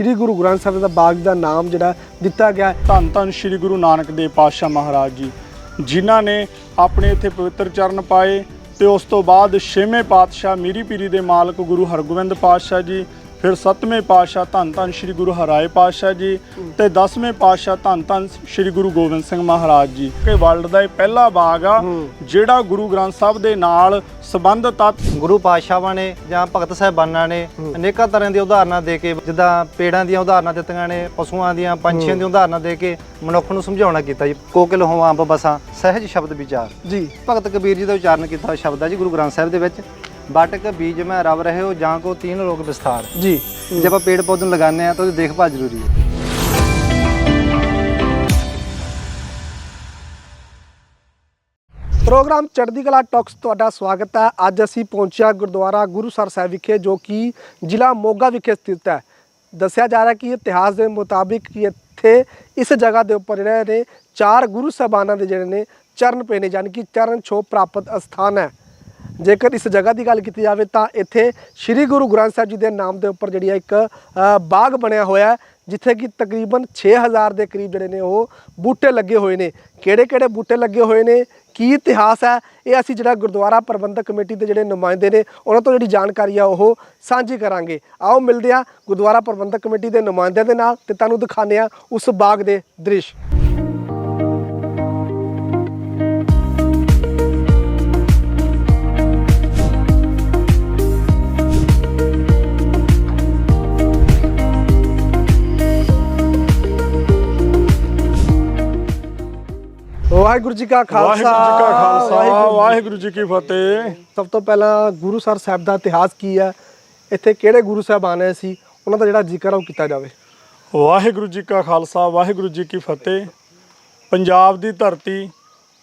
ਸ੍ਰੀ ਗੁਰੂ ਗ੍ਰੰਥ ਸਾਹਿਬ ਦਾ ਬਾਗ ਦਾ ਨਾਮ ਜਿਹੜਾ ਦਿੱਤਾ ਗਿਆ ਧੰਨ ਧੰਨ ਸ੍ਰੀ ਗੁਰੂ ਨਾਨਕ ਦੇਵ ਪਾਤਸ਼ਾਹ ਮਹਾਰਾਜ ਜੀ, ਜਿਨ੍ਹਾਂ ਨੇ ਆਪਣੇ ਇੱਥੇ ਪਵਿੱਤਰ ਚਰਨ ਪਾਏ ਤੇ ਉਸ ਤੋਂ ਬਾਅਦ ਛੇਵੇਂ ਪਾਤਸ਼ਾਹ ਮੀਰੀ ਪੀਰੀ ਦੇ ਮਾਲਕ ਗੁਰੂ ਹਰਗੋਬਿੰਦ ਪਾਤਸ਼ਾਹ ਜੀ ਫਿਰ ਸੱਤਵੇਂ ਪਾਤਸ਼ਾਹ ਧੰਨ ਧੰਨ ਸ੍ਰੀ ਗੁਰੂ ਹਰਾਏ ਪਾਤਸ਼ਾਹ ਜੀ ਤੇ ਦਸਵੇਂ ਪਾਤਸ਼ਾਹ ਧੰਨ ਧੰਨ ਸ੍ਰੀ ਗੁਰੂ ਗੋਬਿੰਦ ਸਿੰਘ ਮਹਾਰਾਜ ਜੀ। ਕਿ ਵਰਲਡ ਦਾ ਇਹ ਪਹਿਲਾ ਬਾਗ ਆ ਜਿਹੜਾ ਗੁਰੂ ਗ੍ਰੰਥ ਸਾਹਿਬ ਦੇ ਨਾਲ ਸੰਬੰਧਤ ਆ ਗੁਰੂ ਪਾਤਸ਼ਾਹਾਂ ਨੇ ਜਾਂ ਭਗਤ ਸਾਹਿਬਾਨਾਂ ਨੇ ਅਨੇਕਾਂ ਤਰ੍ਹਾਂ ਦੀਆਂ ਉਦਾਹਰਨਾਂ ਦੇ ਕੇ ਜਿੱਦਾਂ ਪੇੜਾਂ ਦੀਆਂ ਉਦਾਹਰਨਾਂ ਦਿੱਤੀਆਂ ਨੇ ਪਸ਼ੂਆਂ ਦੀਆਂ ਪੰਛੀਆਂ ਦੀਆਂ ਉਦਾਹਰਨਾਂ ਦੇ ਕੇ ਮਨੁੱਖ ਨੂੰ ਸਮਝਾਉਣਾ ਕੀਤਾ ਜੀ। ਕੋਕਿਲ ਹੋਵਾਂ ਅੰਬ ਬਸਾਂ ਸਹਿਜ ਸ਼ਬਦ ਵਿਚਾਰ। ਜੀ। ਭਗਤ ਕਬੀਰ ਜੀ ਦਾ ਉਚਾਰਨ ਕੀਤਾ ਸ਼ਬਦ ਹੈ ਜੀ ਗੁਰੂ ਗ੍ਰੰਥ ਸਾਹਿਬ ਦੇ ਵਿੱਚ। ਬਾਟਕ ਬੀਜ ਮੈਂ ਰਵ ਰਹੇ ਹੋ ਜਾਂ ਕੋ ਤੀਨ ਲੋਕ ਵਿਸਥਾਰ ਜੀ ਜੇ ਆਪਾਂ ਪੇੜ ਪੌਦੇ ਨੂੰ ਲਗਾਉਂਦੇ ਆ ਤਾਂ ਉਹਦੀ ਦੇਖਭਾਲ ਜ਼ਰੂਰੀ ਹੈ ਪ੍ਰੋਗਰਾਮ ਚੜ੍ਹਦੀ ਕਲਾ ਟਾਕਸ ਤੁਹਾਡਾ ਸਵਾਗਤ ਹੈ ਅੱਜ ਅਸੀਂ ਪਹੁੰਚਿਆ ਗੁਰਦੁਆਰਾ ਗੁਰੂਸਰ ਸਾਹਿਬ ਵਿਖੇ ਜੋ ਕਿ ਜ਼ਿਲ੍ਹਾ ਮੋਗਾ ਵਿਖੇ ਸਥਿਤ ਹੈ ਦੱਸਿਆ ਜਾ ਰਿਹਾ ਕਿ ਇਤਿਹਾਸ ਦੇ ਮੁਤਾਬਿਕ ਕਿ ਇੱਥੇ ਇਸ ਜਗ੍ਹਾ ਦੇ ਉੱਪਰ ਜਿਹੜੇ ਨੇ ਚਾਰ ਗੁਰੂ ਸਾਹਿਬਾਨਾਂ ਦੇ ਜਿਹੜੇ ਨੇ ਚਰਨ ਪਏ ਨੇ ਯਾਨੀ ਕਿ ਚਰਨ ਛੋਹ ਪ੍ਰਾਪਤ ਅਸਥਾਨ ਹੈ ਜੇਕਰ ਇਸ ਜਗ੍ਹਾ ਦੀ ਗੱਲ ਕੀਤੀ ਜਾਵੇ ਤਾਂ ਇੱਥੇ ਸ੍ਰੀ ਗੁਰੂ ਗ੍ਰੰਥ ਸਾਹਿਬ ਜੀ ਦੇ ਨਾਮ ਦੇ ਉੱਪਰ ਜਿਹੜੀ ਹੈ ਇੱਕ ਬਾਗ ਬਣਿਆ ਹੋਇਆ ਜਿੱਥੇ ਕਿ ਤਕਰੀਬਨ 6000 ਦੇ ਕਰੀਬ ਜਿਹੜੇ ਨੇ ਉਹ ਬੂਟੇ ਲੱਗੇ ਹੋਏ ਨੇ। ਕਿਹੜੇ ਕਿਹੜੇ ਬੂਟੇ ਲੱਗੇ ਹੋਏ ਨੇ? ਕੀ ਇਤਿਹਾਸ ਹੈ? ਇਹ ਅਸੀਂ ਜਿਹੜਾ ਗੁਰਦੁਆਰਾ ਪ੍ਰਬੰਧਕ ਕਮੇਟੀ ਦੇ ਜਿਹੜੇ ਨੁਮਾਇੰਦੇ ਨੇ, ਉਹਨਾਂ ਤੋਂ ਜਿਹੜੀ ਜਾਣਕਾਰੀ ਆ ਉਹ ਸਾਂਝੀ ਕਰਾਂਗੇ। ਆਓ ਮਿਲਦੇ ਆ ਗੁਰਦੁਆਰਾ ਪ੍ਰਬੰਧਕ ਕਮੇਟੀ ਦੇ ਨੁਮਾਇੰਦਿਆਂ ਦੇ ਨਾਲ ਤੇ ਤੁਹਾਨੂੰ ਦਿਖਾਉਂਦੇ ਆ ਉਸ ਬਾਗ ਦੇ ਦ੍ਰਿਸ਼। ਵਾਹਿਗੁਰੂ ਜੀ ਕਾ ਖਾਲਸਾ ਵਾਹਿਗੁਰੂ ਜੀ ਕਾ ਖਾਲਸਾ ਵਾਹਿਗੁਰੂ ਜੀ- ਕੀ ਫਤਿਹ। ਸਭ ਤੋਂ ਪਹਿਲਾਂ ਗੁਰੂ ਸਰ ਸਾਹਿਬ ਦਾ ਇਤਿਹਾਸ ਕੀ ਹੈ? ਇੱਥੇ ਕਿਹੜੇ ਗੁਰੂ ਸਾਹਿਬ ਆਏ ਸੀ? ਉਹਨਾਂ ਦਾ ਜਿਹੜਾ ਜ਼ਿਕਰ ਉਹ ਕੀਤਾ ਜਾਵੇ। ਵਾਹਿਗੁਰੂ ਜੀ ਕਾ ਖਾਲਸਾ ਵਾਹਿਗੁਰੂ ਜੀ ਕੀ ਫਤਿਹ। ਪੰਜਾਬ ਦੀ ਧਰਤੀ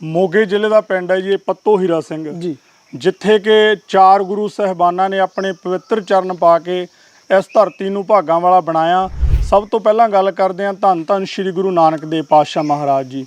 ਮੋਗੇ ਜ਼ਿਲ੍ਹੇ ਦਾ ਪਿੰਡ ਹੈ ਜੀ ਇਹ ਪੱਤੋ ਹੀਰਾ ਸਿੰਘ। ਜੀ। ਜਿੱਥੇ ਕਿ ਚਾਰ ਗੁਰੂ ਸਹਿਬਾਨਾਂ ਨੇ ਆਪਣੇ ਪਵਿੱਤਰ ਚਰਨ ਪਾ ਕੇ ਇਸ ਧਰਤੀ ਨੂੰ ਭਾਗਾਂ ਵਾਲਾ ਬਣਾਇਆ। ਸਭ ਤੋਂ ਪਹਿਲਾਂ ਗੱਲ ਕਰਦੇ ਹਾਂ ਧੰਨ ਧੰਨ ਸ੍ਰੀ ਗੁਰੂ ਨਾਨਕ ਦੇਵ ਪਾਤਸ਼ਾਹ ਮਹਾਰਾਜ ਜੀ।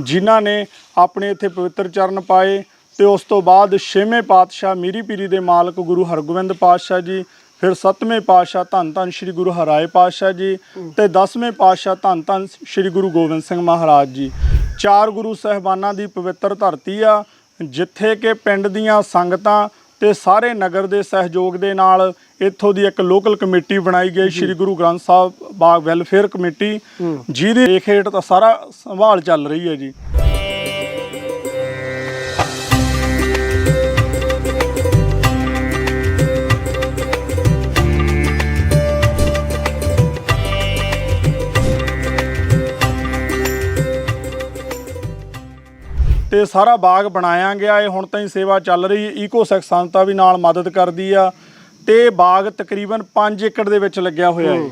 ਜਿਨ੍ਹਾਂ ਨੇ ਆਪਣੇ ਇੱਥੇ ਪਵਿੱਤਰ ਚਰਨ ਪਾਏ ਤੇ ਉਸ ਤੋਂ ਬਾਅਦ ਛੇਵੇਂ ਪਾਤਸ਼ਾਹ ਮੀਰੀ ਪੀਰੀ ਦੇ ਮਾਲਕ ਗੁਰੂ ਹਰਗੋਬਿੰਦ ਪਾਤਸ਼ਾਹ ਜੀ, ਫਿਰ ਸੱਤਵੇਂ ਪਾਤਸ਼ਾਹ ਧੰਨ ਧੰਨ ਸ੍ਰੀ ਗੁਰੂ ਹਰਾਏ ਪਾਤਸ਼ਾਹ ਜੀ ਤੇ ਦਸਵੇਂ ਪਾਤਸ਼ਾਹ ਧੰਨ ਧੰਨ ਸ੍ਰੀ ਗੁਰੂ ਗੋਬਿੰਦ ਸਿੰਘ ਮਹਾਰਾਜ ਜੀ। ਚਾਰ ਗੁਰੂ ਸਹਿਬਾਨਾਂ ਦੀ ਪਵਿੱਤਰ ਧਰਤੀ ਆ, ਜਿੱਥੇ ਕਿ ਪਿੰਡ ਦੀਆਂ ਸੰਗਤਾਂ ਤੇ ਸਾਰੇ ਨਗਰ ਦੇ ਸਹਿਯੋਗ ਦੇ ਨਾਲ ਇੱਥੋਂ ਦੀ ਇੱਕ ਲੋਕਲ ਕਮੇਟੀ ਬਣਾਈ ਗਈ ਸ੍ਰੀ ਗੁਰੂ ਗ੍ਰੰਥ ਸਾਹਿਬ ਬਾਗ ਵੈਲਫੇਅਰ ਕਮੇਟੀ ਜਿਹਦੀ ਦੇਖ ਹੇਠ ਤਾਂ ਸਾਰਾ ਸੰਭਾਲ ਚੱਲ ਰਹੀ ਹੈ ਜੀ। ਤੇ ਸਾਰਾ ਬਾਗ ਬਣਾਇਆ ਗਿਆ। ਹੈ ਹੁਣ ਤਾਈਂ ਸੇਵਾ ਚੱਲ ਰਹੀ ਹੈ। ਈਕੋ ਸੰਸਥਾ ਵੀ ਨਾਲ ਮਦਦ ਕਰਦੀ ਆ। ਤੇ ਬਾਗ ਤਕਰੀਬਨ 5 ਏਕੜ ਦੇ ਵਿੱਚ ਲੱਗਿਆ ਹੋਇਆ ਹੈ।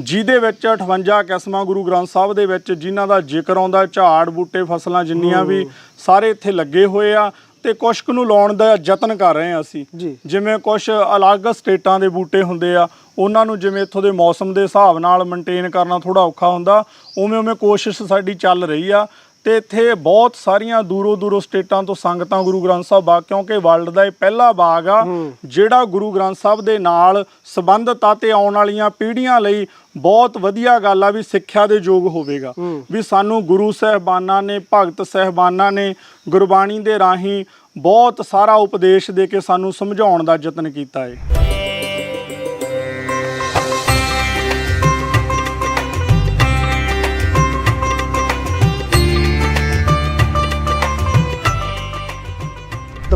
ਜਿਹਦੇ ਵਿੱਚ 58 ਕਿਸਮਾਂ ਗੁਰੂ ਗ੍ਰੰਥ ਸਾਹਿਬ ਦੇ ਵਿੱਚ ਜਿਨ੍ਹਾਂ ਦਾ ਜ਼ਿਕਰ ਆਉਂਦਾ ਝਾੜ ਬੂਟੇ ਫਸਲਾਂ ਜਿੰਨੀਆਂ ਵੀ ਸਾਰੇ ਇੱਥੇ ਲੱਗੇ ਹੋਏ ਆ। ਤੇ ਕੁਛ ਕੁ ਨੂੰ ਲਾਉਣ ਦਾ ਯਤਨ ਕਰ ਰਹੇ ਆ ਅਸੀਂ। ਜਿਵੇਂ ਕੁਝ ਅਲੱਗ ਸਟੇਟਾਂ ਦੇ ਬੂਟੇ ਹੁੰਦੇ ਆ ਉਹਨਾਂ ਨੂੰ ਜਿਵੇਂ ਇੱਥੋਂ ਦੇ ਮੌਸਮ ਦੇ ਹਿਸਾਬ ਨਾਲ ਮੇਨਟੇਨ ਕਰਨਾ ਥੋੜਾ ਔਖਾ ਹੁੰਦਾ ਉਵੇਂ ਉਵੇਂ ਕੋਸ਼ਿਸ਼ ਸਾਡੀ ਚੱਲ ਰਹੀ ਆ। ਤੇ ਇੱਥੇ ਬਹੁਤ ਸਾਰੀਆਂ ਦੂਰੋਂ ਦੂਰੋਂ ਸਟੇਟਾਂ ਤੋਂ ਸੰਗਤਾਂ ਗੁਰੂ ਗ੍ਰੰਥ ਸਾਹਿਬ ਬਾਗ ਕਿਉਂਕਿ ਵਰਲਡ ਦਾ ਇਹ ਪਹਿਲਾ ਬਾਗ ਆ ਜਿਹੜਾ ਗੁਰੂ ਗ੍ਰੰਥ ਸਾਹਿਬ ਦੇ ਨਾਲ ਸੰਬੰਧਤ ਆ ਤੇ ਆਉਣ ਵਾਲੀਆਂ ਪੀੜ੍ਹੀਆਂ ਲਈ ਬਹੁਤ ਵਧੀਆ ਗੱਲ ਆ ਵੀ ਸਿੱਖਿਆ ਦੇ ਯੋਗ ਹੋਵੇਗਾ। ਵੀ ਸਾਨੂੰ ਗੁਰੂ ਸਹਿਬਾਨਾਂ ਨੇ ਭਗਤ ਸਹਿਬਾਨਾਂ ਨੇ ਗੁਰਬਾਣੀ ਦੇ ਰਾਹੀਂ ਬਹੁਤ ਸਾਰਾ ਉਪਦੇਸ਼ ਦੇ ਕੇ ਸਾਨੂੰ ਸਮਝਾਉਣ ਦਾ ਯਤਨ ਕੀਤਾ ਹੈ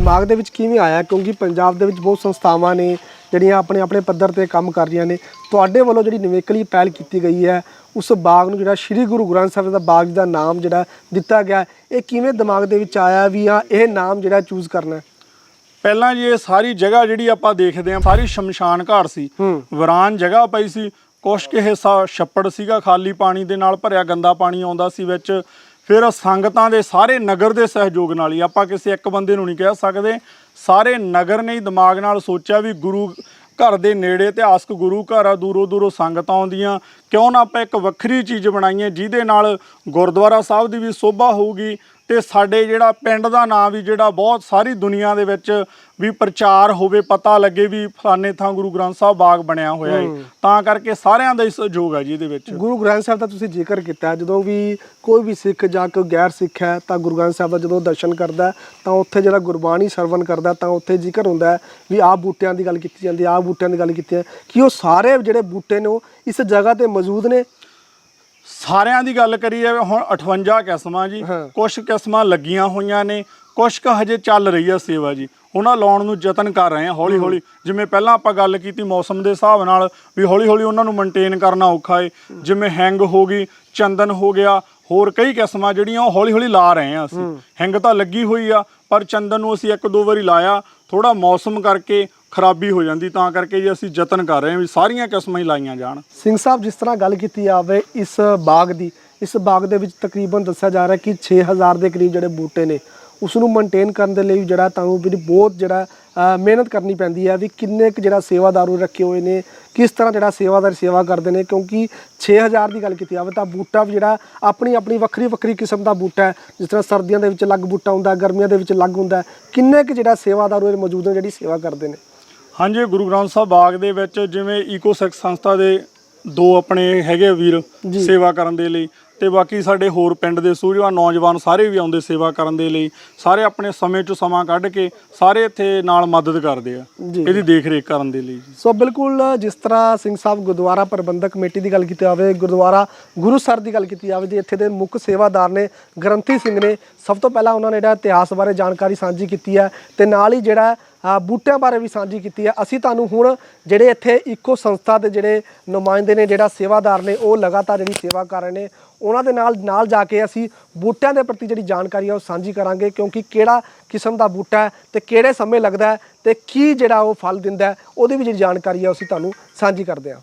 ਦਿਮਾਗ ਦੇ ਵਿੱਚ ਕਿਵੇਂ ਆਇਆ? ਕਿਉਂਕਿ ਪੰਜਾਬ ਦੇ ਵਿੱਚ ਬਹੁਤ ਸੰਸਥਾਵਾਂ ਨੇ ਜਿਹੜੀਆਂ ਆਪਣੇ ਆਪਣੇ ਪੱਧਰ ਤੇ ਕੰਮ ਕਰ ਰਹੀਆਂ ਨੇ। ਤੁਹਾਡੇ ਵੱਲੋਂ ਜਿਹੜੀ ਨਿਵੇਕਲੀ ਪਹਿਲ ਕੀਤੀ ਗਈ ਹੈ ਉਸ ਬਾਗ ਨੂੰ ਜਿਹੜਾ ਸ੍ਰੀ ਗੁਰੂ ਗ੍ਰੰਥ ਸਾਹਿਬ ਦਾ ਬਾਗ ਦਾ ਨਾਮ ਜਿਹੜਾ ਦਿੱਤਾ ਗਿਆ ਇਹ ਕਿਵੇਂ ਦਿਮਾਗ ਦੇ ਵਿੱਚ ਆਇਆ ਵੀ ਆ ਇਹ ਨਾਮ ਜਿਹੜਾ ਚੂਜ਼ ਕਰਨਾ ਪਹਿਲਾਂ ਜੀ ਇਹ ਸਾਰੀ ਜਗ੍ਹਾ ਜਿਹੜੀ ਆਪਾਂ ਦੇਖਦੇ ਹਾਂ ਸਾਰੀ ਸ਼ਮਸ਼ਾਨ ਘਾਟ ਸੀ। ਵਿਰਾਨ ਜਗ੍ਹਾ ਪਈ ਸੀ। ਕੁਛ ਕੁ ਹਿੱਸਾ ਛੱਪੜ ਸੀਗਾ ਖਾਲੀ ਪਾਣੀ ਦੇ ਨਾਲ ਭਰਿਆ ਗੰਦਾ ਪਾਣੀ ਆਉਂਦਾ ਸੀ ਵਿੱਚ। ਫਿਰ ਸੰਗਤਾਂ ਦੇ ਸਾਰੇ ਨਗਰ ਦੇ ਸਹਿਯੋਗ ਨਾਲ ਹੀ ਆਪਾਂ ਕਿਸੇ ਇੱਕ ਬੰਦੇ ਨੂੰ ਨਹੀਂ ਕਹਿ ਸਕਦੇ। ਸਾਰੇ ਨਗਰ ਨੇ ਹੀ ਦਿਮਾਗ ਨਾਲ ਸੋਚਿਆ ਵੀ ਗੁਰੂ ਘਰ ਦੇ ਨੇੜੇ ਇਤਿਹਾਸਕ ਗੁਰੂ ਘਰ ਆ, ਦੂਰੋਂ ਦੂਰੋਂ ਸੰਗਤਾਂ ਆਉਂਦੀਆਂ। ਕਿਉਂ ਨਾ ਆਪਾਂ ਇੱਕ ਵੱਖਰੀ ਚੀਜ਼ ਬਣਾਈਏ ਜਿਹਦੇ ਨਾਲ ਗੁਰਦੁਆਰਾ ਸਾਹਿਬ ਦੀ ਵੀ ਸੋਭਾ ਹੋਊਗੀ ਤੇ ਸਾਡੇ ਜਿਹੜਾ ਪਿੰਡ ਦਾ ਨਾਂ ਵੀ ਜਿਹੜਾ ਬਹੁਤ ਸਾਰੀ ਦੁਨੀਆ ਦੇ ਵਿੱਚ ਵੀ ਪ੍ਰਚਾਰ ਹੋਵੇ ਪਤਾ ਲੱਗੇ ਵੀ ਫਲਾਣੇ ਥਾਂ ਗੁਰੂ ਗ੍ਰੰਥ ਸਾਹਿਬ ਬਾਗ ਬਣਿਆ ਹੋਇਆ ਹੈ। ਤਾਂ ਕਰਕੇ ਸਾਰਿਆਂ ਦਾ ਹੀ ਸਹਿਯੋਗ ਹੈ ਜੀ ਇਹਦੇ ਵਿੱਚ। ਗੁਰੂ ਗ੍ਰੰਥ ਸਾਹਿਬ ਦਾ ਤੁਸੀਂ ਜ਼ਿਕਰ ਕੀਤਾ ਹੈ, ਜਦੋਂ ਵੀ ਕੋਈ ਵੀ ਸਿੱਖ ਜਾਂ ਕੋਈ ਗੈਰ ਸਿੱਖ ਹੈ ਤਾਂ ਗੁਰੂ ਗ੍ਰੰਥ ਸਾਹਿਬ ਦਾ ਜਦੋਂ ਦਰਸ਼ਨ ਕਰਦਾ ਹੈ, ਤਾਂ ਉੱਥੇ ਜਿਹੜਾ ਗੁਰਬਾਣੀ ਸਰਵਨ ਕਰਦਾ ਹੈ, ਤਾਂ ਉੱਥੇ ਜ਼ਿਕਰ ਹੁੰਦਾ ਹੈ ਵੀ ਆਹ ਬੂਟਿਆਂ ਦੀ ਗੱਲ ਕੀਤੀ ਜਾਂਦੀ ਹੈ ਆਹ ਬੂਟਿਆਂ ਦੀ ਗੱਲ ਕੀਤੀ ਹੈ। ਕਿ ਉਹ ਸਾਰੇ ਜਿਹੜੇ ਬੂਟੇ ਨੇ ਉਹ ਇਸ ਜਗ੍ਹਾ ਤੇ ਮੌਜੂਦ ਨੇ? ਸਾਰਿਆਂ ਦੀ ਗੱਲ ਕਰੀਏ ਹੁਣ 58 ਕਿਸਮਾਂ ਜੀ। ਹਾਂ। ਕੁਝ ਕਿਸਮਾਂ ਲੱਗੀਆਂ ਹੋਈਆਂ ਨੇ ਕੁਝ ਕੁ ਹਜੇ ਚੱਲ ਰਹੀ ਆ ਸੇਵਾ ਜੀ। ਉਹਨਾਂ ਲਾਉਣ ਨੂੰ ਯਤਨ ਕਰ ਰਹੇ ਆ ਹੌਲੀ ਹੌਲੀ। ਜਿਵੇਂ ਪਹਿਲਾਂ ਆਪਾਂ ਗੱਲ ਕੀਤੀ ਮੌਸਮ ਦੇ ਹਿਸਾਬ ਨਾਲ ਵੀ ਹੌਲੀ ਹੌਲੀ ਉਹਨਾਂ ਨੂੰ ਮੇਨਟੇਨ ਕਰਨਾ ਔਖਾ ਏ। ਜਿਵੇਂ ਹੈਂਗ ਹੋ ਗਈ ਚੰਦਨ ਹੋ ਗਿਆ ਹੋਰ ਕਈ ਕਿਸਮਾਂ ਜਿਹੜੀਆਂ ਉਹ ਹੌਲੀ ਹੌਲੀ ਲਾ ਰਹੇ ਆ ਅਸੀਂ। ਹੈਂਗ ਤਾਂ ਲੱਗੀ ਹੋਈ ਆ ਪਰ ਚੰਦਨ ਨੂੰ ਅਸੀਂ ਇੱਕ ਦੋ ਵਾਰੀ ਲਾਇਆ ਥੋੜਾ ਮੌਸਮ ਕਰਕੇ ਖਰਾਬੀ ਹੋ ਜਾਂਦੀ ਤਾਂ ਕਰਕੇ ਜੀ ਅਸੀਂ ਯਤਨ ਕਰ ਰਹੇ ਹਾਂ ਵੀ ਸਾਰੀਆਂ ਕਿਸਮਾਂ ਹੀ ਲਾਈਆਂ ਜਾਣ। ਸਿੰਘ ਸਾਹਿਬ ਜਿਸ ਤਰ੍ਹਾਂ ਗੱਲ ਕੀਤੀ ਜਾਵੇ ਇਸ ਬਾਗ ਦੀ ਇਸ ਬਾਗ ਦੇ ਵਿੱਚ ਤਕਰੀਬਨ ਦੱਸਿਆ ਜਾ ਰਿਹਾ ਕਿ 6000 ਦੇ ਕਰੀਬ ਜਿਹੜੇ ਬੂਟੇ ਨੇ ਉਸ ਨੂੰ ਮੇਨਟੇਨ ਕਰਨ ਦੇ ਲਈ ਜਿਹੜਾ ਤੁਹਾਨੂੰ ਵੀ ਬਹੁਤ ਜਿਹੜਾ ਮਿਹਨਤ ਕਰਨੀ ਪੈਂਦੀ ਹੈ ਵੀ ਕਿੰਨੇ ਕੁ ਜਿਹੜਾ ਸੇਵਾਦਾਰੂ ਰੱਖੇ ਹੋਏ ਨੇ ਕਿਸ ਤਰ੍ਹਾਂ ਜਿਹੜਾ ਸੇਵਾਦਾਰ ਸੇਵਾ ਕਰਦੇ ਨੇ ਕਿਉਂਕਿ 6000 ਦੀ ਗੱਲ ਕੀਤੀ ਜਾਵੇ ਤਾਂ ਬੂਟਾ ਵੀ ਜਿਹੜਾ ਆਪਣੀ ਆਪਣੀ ਵੱਖਰੀ ਵੱਖਰੀ ਕਿਸਮ ਦਾ ਬੂਟਾ ਹੈ ਜਿਸ ਤਰ੍ਹਾਂ ਸਰਦੀਆਂ ਦੇ ਵਿੱਚ ਅਲੱਗ ਬੂਟਾ ਹੁੰਦਾ ਗਰਮੀਆਂ ਦੇ ਵਿੱਚ ਅਲੱਗ ਹੁੰਦਾ। ਕਿੰਨੇ ਕੁ ਜਿਹੜਾ ਸੇਵਾਦਾਰੂ ਮੌਜੂਦ ਨੇ ਜਿਹੜੀ ਸੇਵਾ ਕਰਦੇ ਨੇ ਹਾਂਜੀ ਗੁਰੂ ਗ੍ਰੰਥ ਸਾਹਿਬ ਬਾਗ ਦੇ ਵਿੱਚ ਜਿਵੇਂ ਈਕੋਸੈਕ ਸੰਸਥਾ ਦੇ ਦੋ ਆਪਣੇ ਹੈਗੇ ਵੀਰ। ਸੇਵਾ ਕਰਨ ਦੇ ਲਈ ਤੇ ਬਾਕੀ ਸਾਡੇ ਹੋਰ ਪਿੰਡ ਦੇ ਸੂਝਵਾਨ ਨੌਜਵਾਨ ਸਾਰੇ ਵੀ ਆਉਂਦੇ ਸੇਵਾ ਕਰਨ ਦੇ ਲਈ ਸਾਰੇ ਆਪਣੇ ਸਮੇਂ ਚੋਂ ਸਮਾਂ ਕੱਢ ਕੇ ਸਾਰੇ ਇੱਥੇ ਨਾਲ ਮਦਦ ਕਰਦੇ ਆ ਜੀ। ਇਹਦੀ ਦੇਖ ਰੇਖ ਕਰਨ ਦੇ ਲਈ ਜੀ। ਸੋ ਬਿਲਕੁਲ ਜਿਸ ਤਰ੍ਹਾਂ ਸਿੰਘ ਸਾਹਿਬ ਗੁਰਦੁਆਰਾ ਪ੍ਰਬੰਧਕ ਕਮੇਟੀ ਦੀ ਗੱਲ ਕੀਤੀ ਜਾਵੇ ਗੁਰਦੁਆਰਾ ਗੁਰੂ ਸਰ ਦੀ ਗੱਲ ਕੀਤੀ ਜਾਵੇ ਜੀ ਇੱਥੇ ਦੇ ਮੁੱਖ ਸੇਵਾਦਾਰ ਨੇ ਗ੍ਰੰਥੀ ਸਿੰਘ ਨੇ ਸਭ ਤੋਂ ਪਹਿਲਾਂ ਉਹਨਾਂ ਨੇ ਜਿਹੜਾ ਇਤਿਹਾਸ ਬਾਰੇ ਜਾਣਕਾਰੀ ਸਾਂਝੀ ਕੀਤੀ ਹੈ ਤੇ ਨਾਲ ਹੀ ਜਿਹੜਾ ਅ, ਬੂਟਿਆਂ ਬਾਰੇ ਵੀ ਸਾਂਝੀ ਕੀਤੀ ਹੈ। ਅਸੀਂ ਤੁਹਾਨੂੰ ਹੁਣ ਜਿਹੜੇ ਇੱਥੇ ਇੱਕੋ ਸੰਸਥਾ ਦੇ ਜਿਹੜੇ ਨੁਮਾਇੰਦੇ ਨੇ ਜਿਹੜਾ ਸੇਵਾਦਾਰ ਨੇ ਉਹ ਲਗਾਤਾਰ ਜਿਹੜੀ ਸੇਵਾ ਕਰ ਰਹੇ ਨੇ। ਉਹਨਾਂ ਦੇ ਨਾਲ ਨਾਲ ਜਾ ਕੇ ਅਸੀਂ ਬੂਟਿਆਂ ਦੇ ਪ੍ਰਤੀ ਜਿਹੜੀ ਜਾਣਕਾਰੀ ਆ ਉਹ ਸਾਂਝੀ ਕਰਾਂਗੇ ਕਿਉਂਕਿ ਕਿਹੜਾ ਕਿਸਮ ਦਾ ਬੂਟਾ ਹੈ ਤੇ ਕਿਹੜੇ ਸਮੇਂ ਲੱਗਦਾ ਹੈ ਤੇ ਕੀ ਜਿਹੜਾ ਉਹ ਫਲ ਦਿੰਦਾ ਉਹਦੀ ਵੀ ਜਿਹੜੀ ਜਾਣਕਾਰੀ ਆ ਅਸੀਂ ਤੁਹਾਨੂੰ ਸਾਂਝੀ ਕਰਦੇ ਹਾਂ।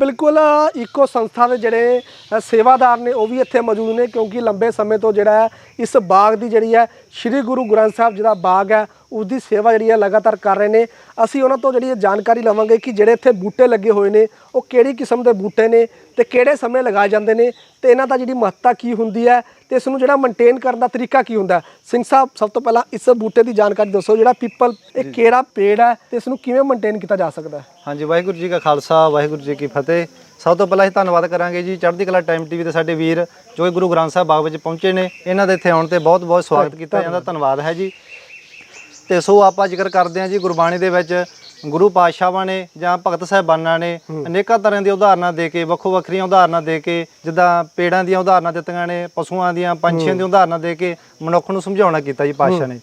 ਬਿਲਕੁਲ ਇਕੋ ਸੰਸਥਾ ਦੇ ਜਿਹੜੇ ਸੇਵਾਦਾਰ ਨੇ, ਉਹ ਵੀ ਇੱਥੇ ਮੌਜੂਦ ਨੇ ਕਿਉਂਕਿ ਲੰਬੇ ਸਮੇਂ ਤੋਂ ਜਿਹੜਾ ਹੈ, ਇਸ ਬਾਗ ਦੀ ਜਿਹੜੀ ਹੈ, ਸ੍ਰੀ ਗੁਰੂ ਗ੍ਰੰਥ ਸਾਹਿਬ ਜਿਹੜਾ ਬਾਗ ਹੈ। ਉਸ ਦੀ ਸੇਵਾ ਜਿਹੜੀ ਹੈ ਲਗਾਤਾਰ ਕਰ ਰਹੇ ਨੇ। ਅਸੀਂ ਉਹਨਾਂ ਤੋਂ ਜਿਹੜੀ ਜਾਣਕਾਰੀ ਲਵਾਂਗੇ ਕਿ ਜਿਹੜੇ ਇੱਥੇ ਬੂਟੇ ਲੱਗੇ ਹੋਏ ਨੇ ਉਹ ਕਿਹੜੀ ਕਿਸਮ ਦੇ ਬੂਟੇ ਨੇ ਤੇ ਕਿਹੜੇ ਸਮੇਂ ਲਗਾਏ ਜਾਂਦੇ ਨੇ ਤੇ ਇਹਨਾਂ ਦਾ ਜਿਹੜੀ ਮਹੱਤਤਾ ਕੀ ਹੁੰਦੀ ਹੈ ਤੇ ਇਸ ਨੂੰ ਜਿਹੜਾ ਮੇਨਟੇਨ ਕਰਨ ਦਾ ਤਰੀਕਾ ਕੀ ਹੁੰਦਾ? ਸਿੰਘ ਸਾਹਿਬ ਸਭ ਤੋਂ ਪਹਿਲਾਂ ਇਸ ਬੂਟੇ ਦੀ ਜਾਣਕਾਰੀ ਦੱਸੋ ਜਿਹੜਾ ਪੀਪਲ ਇਹ ਕਿਹੜਾ ਪੇੜ ਹੈ ਤੇ ਇਸ ਨੂੰ ਕਿਵੇਂ ਮੇਨਟੇਨ ਕੀਤਾ ਜਾ ਸਕਦਾ ਹੈ? ਹਾਂਜੀ ਵਾਹਿਗੁਰੂ ਜੀ ਕਾ ਖਾਲਸਾ ਵਾਹਿਗੁਰੂ ਜੀ ਕੀ ਫਤਿਹ। ਸਭ ਤੋਂ ਪਹਿਲਾਂ ਅਸੀਂ ਧੰਨਵਾਦ ਕਰਾਂਗੇ ਜੀ। ਚੜ੍ਹਦੀ ਕਲਾ ਟਾਈਮ ਟੀਵੀ ਦੇ ਸਾਡੇ ਵੀਰ ਜੋ ਗੁਰੂ ਗ੍ਰੰਥ ਸਾਹਿਬ ਬਾਗ ਵਿੱਚ ਪਹੁੰਚੇ ਨੇ ਇਹਨਾਂ ਦੇ ਇੱਥੇ ਆਉਣ ਤੇ ਬਹੁਤ ਬਹੁਤ ਸਵਾਗਤ ਕੀਤਾ ਜਾਂਦਾ। ਧੰਨਵਾਦ ਹੈ ਜੀ। ਤੇ ਸੋ ਆਪਾਂ ਜ਼ਿਕਰ ਕਰਦੇ ਹਾਂ ਜੀ ਗੁਰਬਾਣੀ ਦੇ ਵਿੱਚ ਗੁਰੂ ਪਾਤਸ਼ਾਹਾਂ ਨੇ ਜਾਂ ਭਗਤ ਸਾਹਿਬਾਨਾਂ ਨੇ ਅਨੇਕਾਂ ਤਰ੍ਹਾਂ ਦੀਆਂ ਉਦਾਹਰਨਾਂ ਦੇ ਕੇ ਵੱਖੋ ਵੱਖਰੀਆਂ ਉਦਾਹਰਨਾਂ ਦੇ ਕੇ ਜਿੱਦਾਂ ਪੇੜਾਂ ਦੀਆਂ ਉਦਾਹਰਨਾਂ ਦਿੱਤੀਆਂ ਨੇ ਪਸ਼ੂਆਂ ਦੀਆਂ ਪੰਛੀਆਂ ਦੀਆਂ ਉਦਾਹਰਨਾਂ ਦੇ ਕੇ ਮਨੁੱਖ ਨੂੰ ਸਮਝਾਉਣਾ ਕੀਤਾ ਜੀ ਪਾਤਸ਼ਾਹ ਨੇ।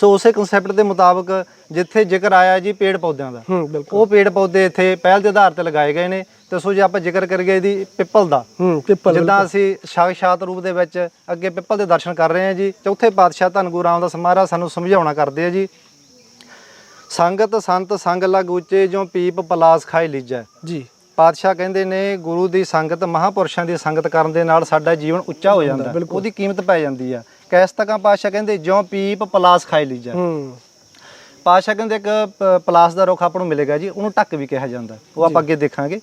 ਸੋ ਉਸੇ ਕਨਸੈਪਟ ਦੇ ਮੁਤਾਬਕ ਜਿੱਥੇ ਜ਼ਿਕਰ ਆਇਆ ਜੀ ਪੇੜ ਪੌਦਿਆਂ ਦਾ ਹੂੰ ਬਿਲਕੁਲ। ਉਹ ਪੇੜ ਪੌਦੇ ਇੱਥੇ ਪਹਿਲ ਦੇ ਆਧਾਰ ਤੇ ਲਗਾਏ ਗਏ ਨੇ। ਤੇ ਸੋ ਜੇ ਆਪਾਂ ਜ਼ਿਕਰ ਕਰੀਏ ਇਹਦੀ ਪਿੱਪਲ ਦਾ ਹੂੰ ਪਿੱਪਲ ਜਿੱਦਾਂ ਅਸੀਂ ਸਾਖਸ਼ਾਤ ਰੂਪ ਦੇ ਵਿੱਚ ਅੱਗੇ ਪਿੱਪਲ ਦੇ ਦਰਸ਼ਨ ਕਰ ਰਹੇ ਹਾਂ ਜੀ ਚੌਥੇ ਪਾਤਸ਼ਾਹ ਧੰਨ ਗੁਰੂ ਰਾਮਦਾਸ ਮਹਾਰਾਜ ਸਾਨੂੰ ਸਮਝਾਉਣਾ ਕਰਦੇ ਆ ਜੀ ਸੰਗਤ ਸੰਤ ਸੰਗ ਲਗ ਉੱਚੇ ਜੋ ਪੀਪ ਪਲਾਸ ਖਾਈ ਲੀਜੈ। ਜੀ। ਪਾਤਸ਼ਾਹ ਕਹਿੰਦੇ ਨੇ ਗੁਰੂ ਦੀ ਸੰਗਤ ਮਹਾਪੁਰਸ਼ਾਂ ਦੀ ਸੰਗਤ ਕਰਨ ਦੇ ਨਾਲ ਸਾਡਾ ਜੀਵਨ ਉੱਚਾ ਹੋ ਜਾਂਦਾ। ਉਹਦੀ ਕੀਮਤ ਪੈ ਜਾਂਦੀ ਆ। ਕੈਸ ਤੱਕਾਂ ਪਾਤਸ਼ਾਹ ਕਹਿੰਦੇ ਜੋ ਪੀਪ ਪਲਾਸ ਖਾਈ ਲੀਜੈ ਹੂੰ। ਪਾਤਸ਼ਾਹ ਕਹਿੰਦੇ ਇੱਕ ਪ- ਪਲਾਸ ਦਾ ਰੁੱਖ ਆਪਾਂ ਨੂੰ ਮਿਲੇਗਾ ਜੀ ਉਹਨੂੰ ਟੱਕ ਵੀ ਕਿਹਾ ਜਾਂਦਾ ਉਹ ਆਪਾਂ ਅੱਗੇ ਦੇਖਾਂਗੇ।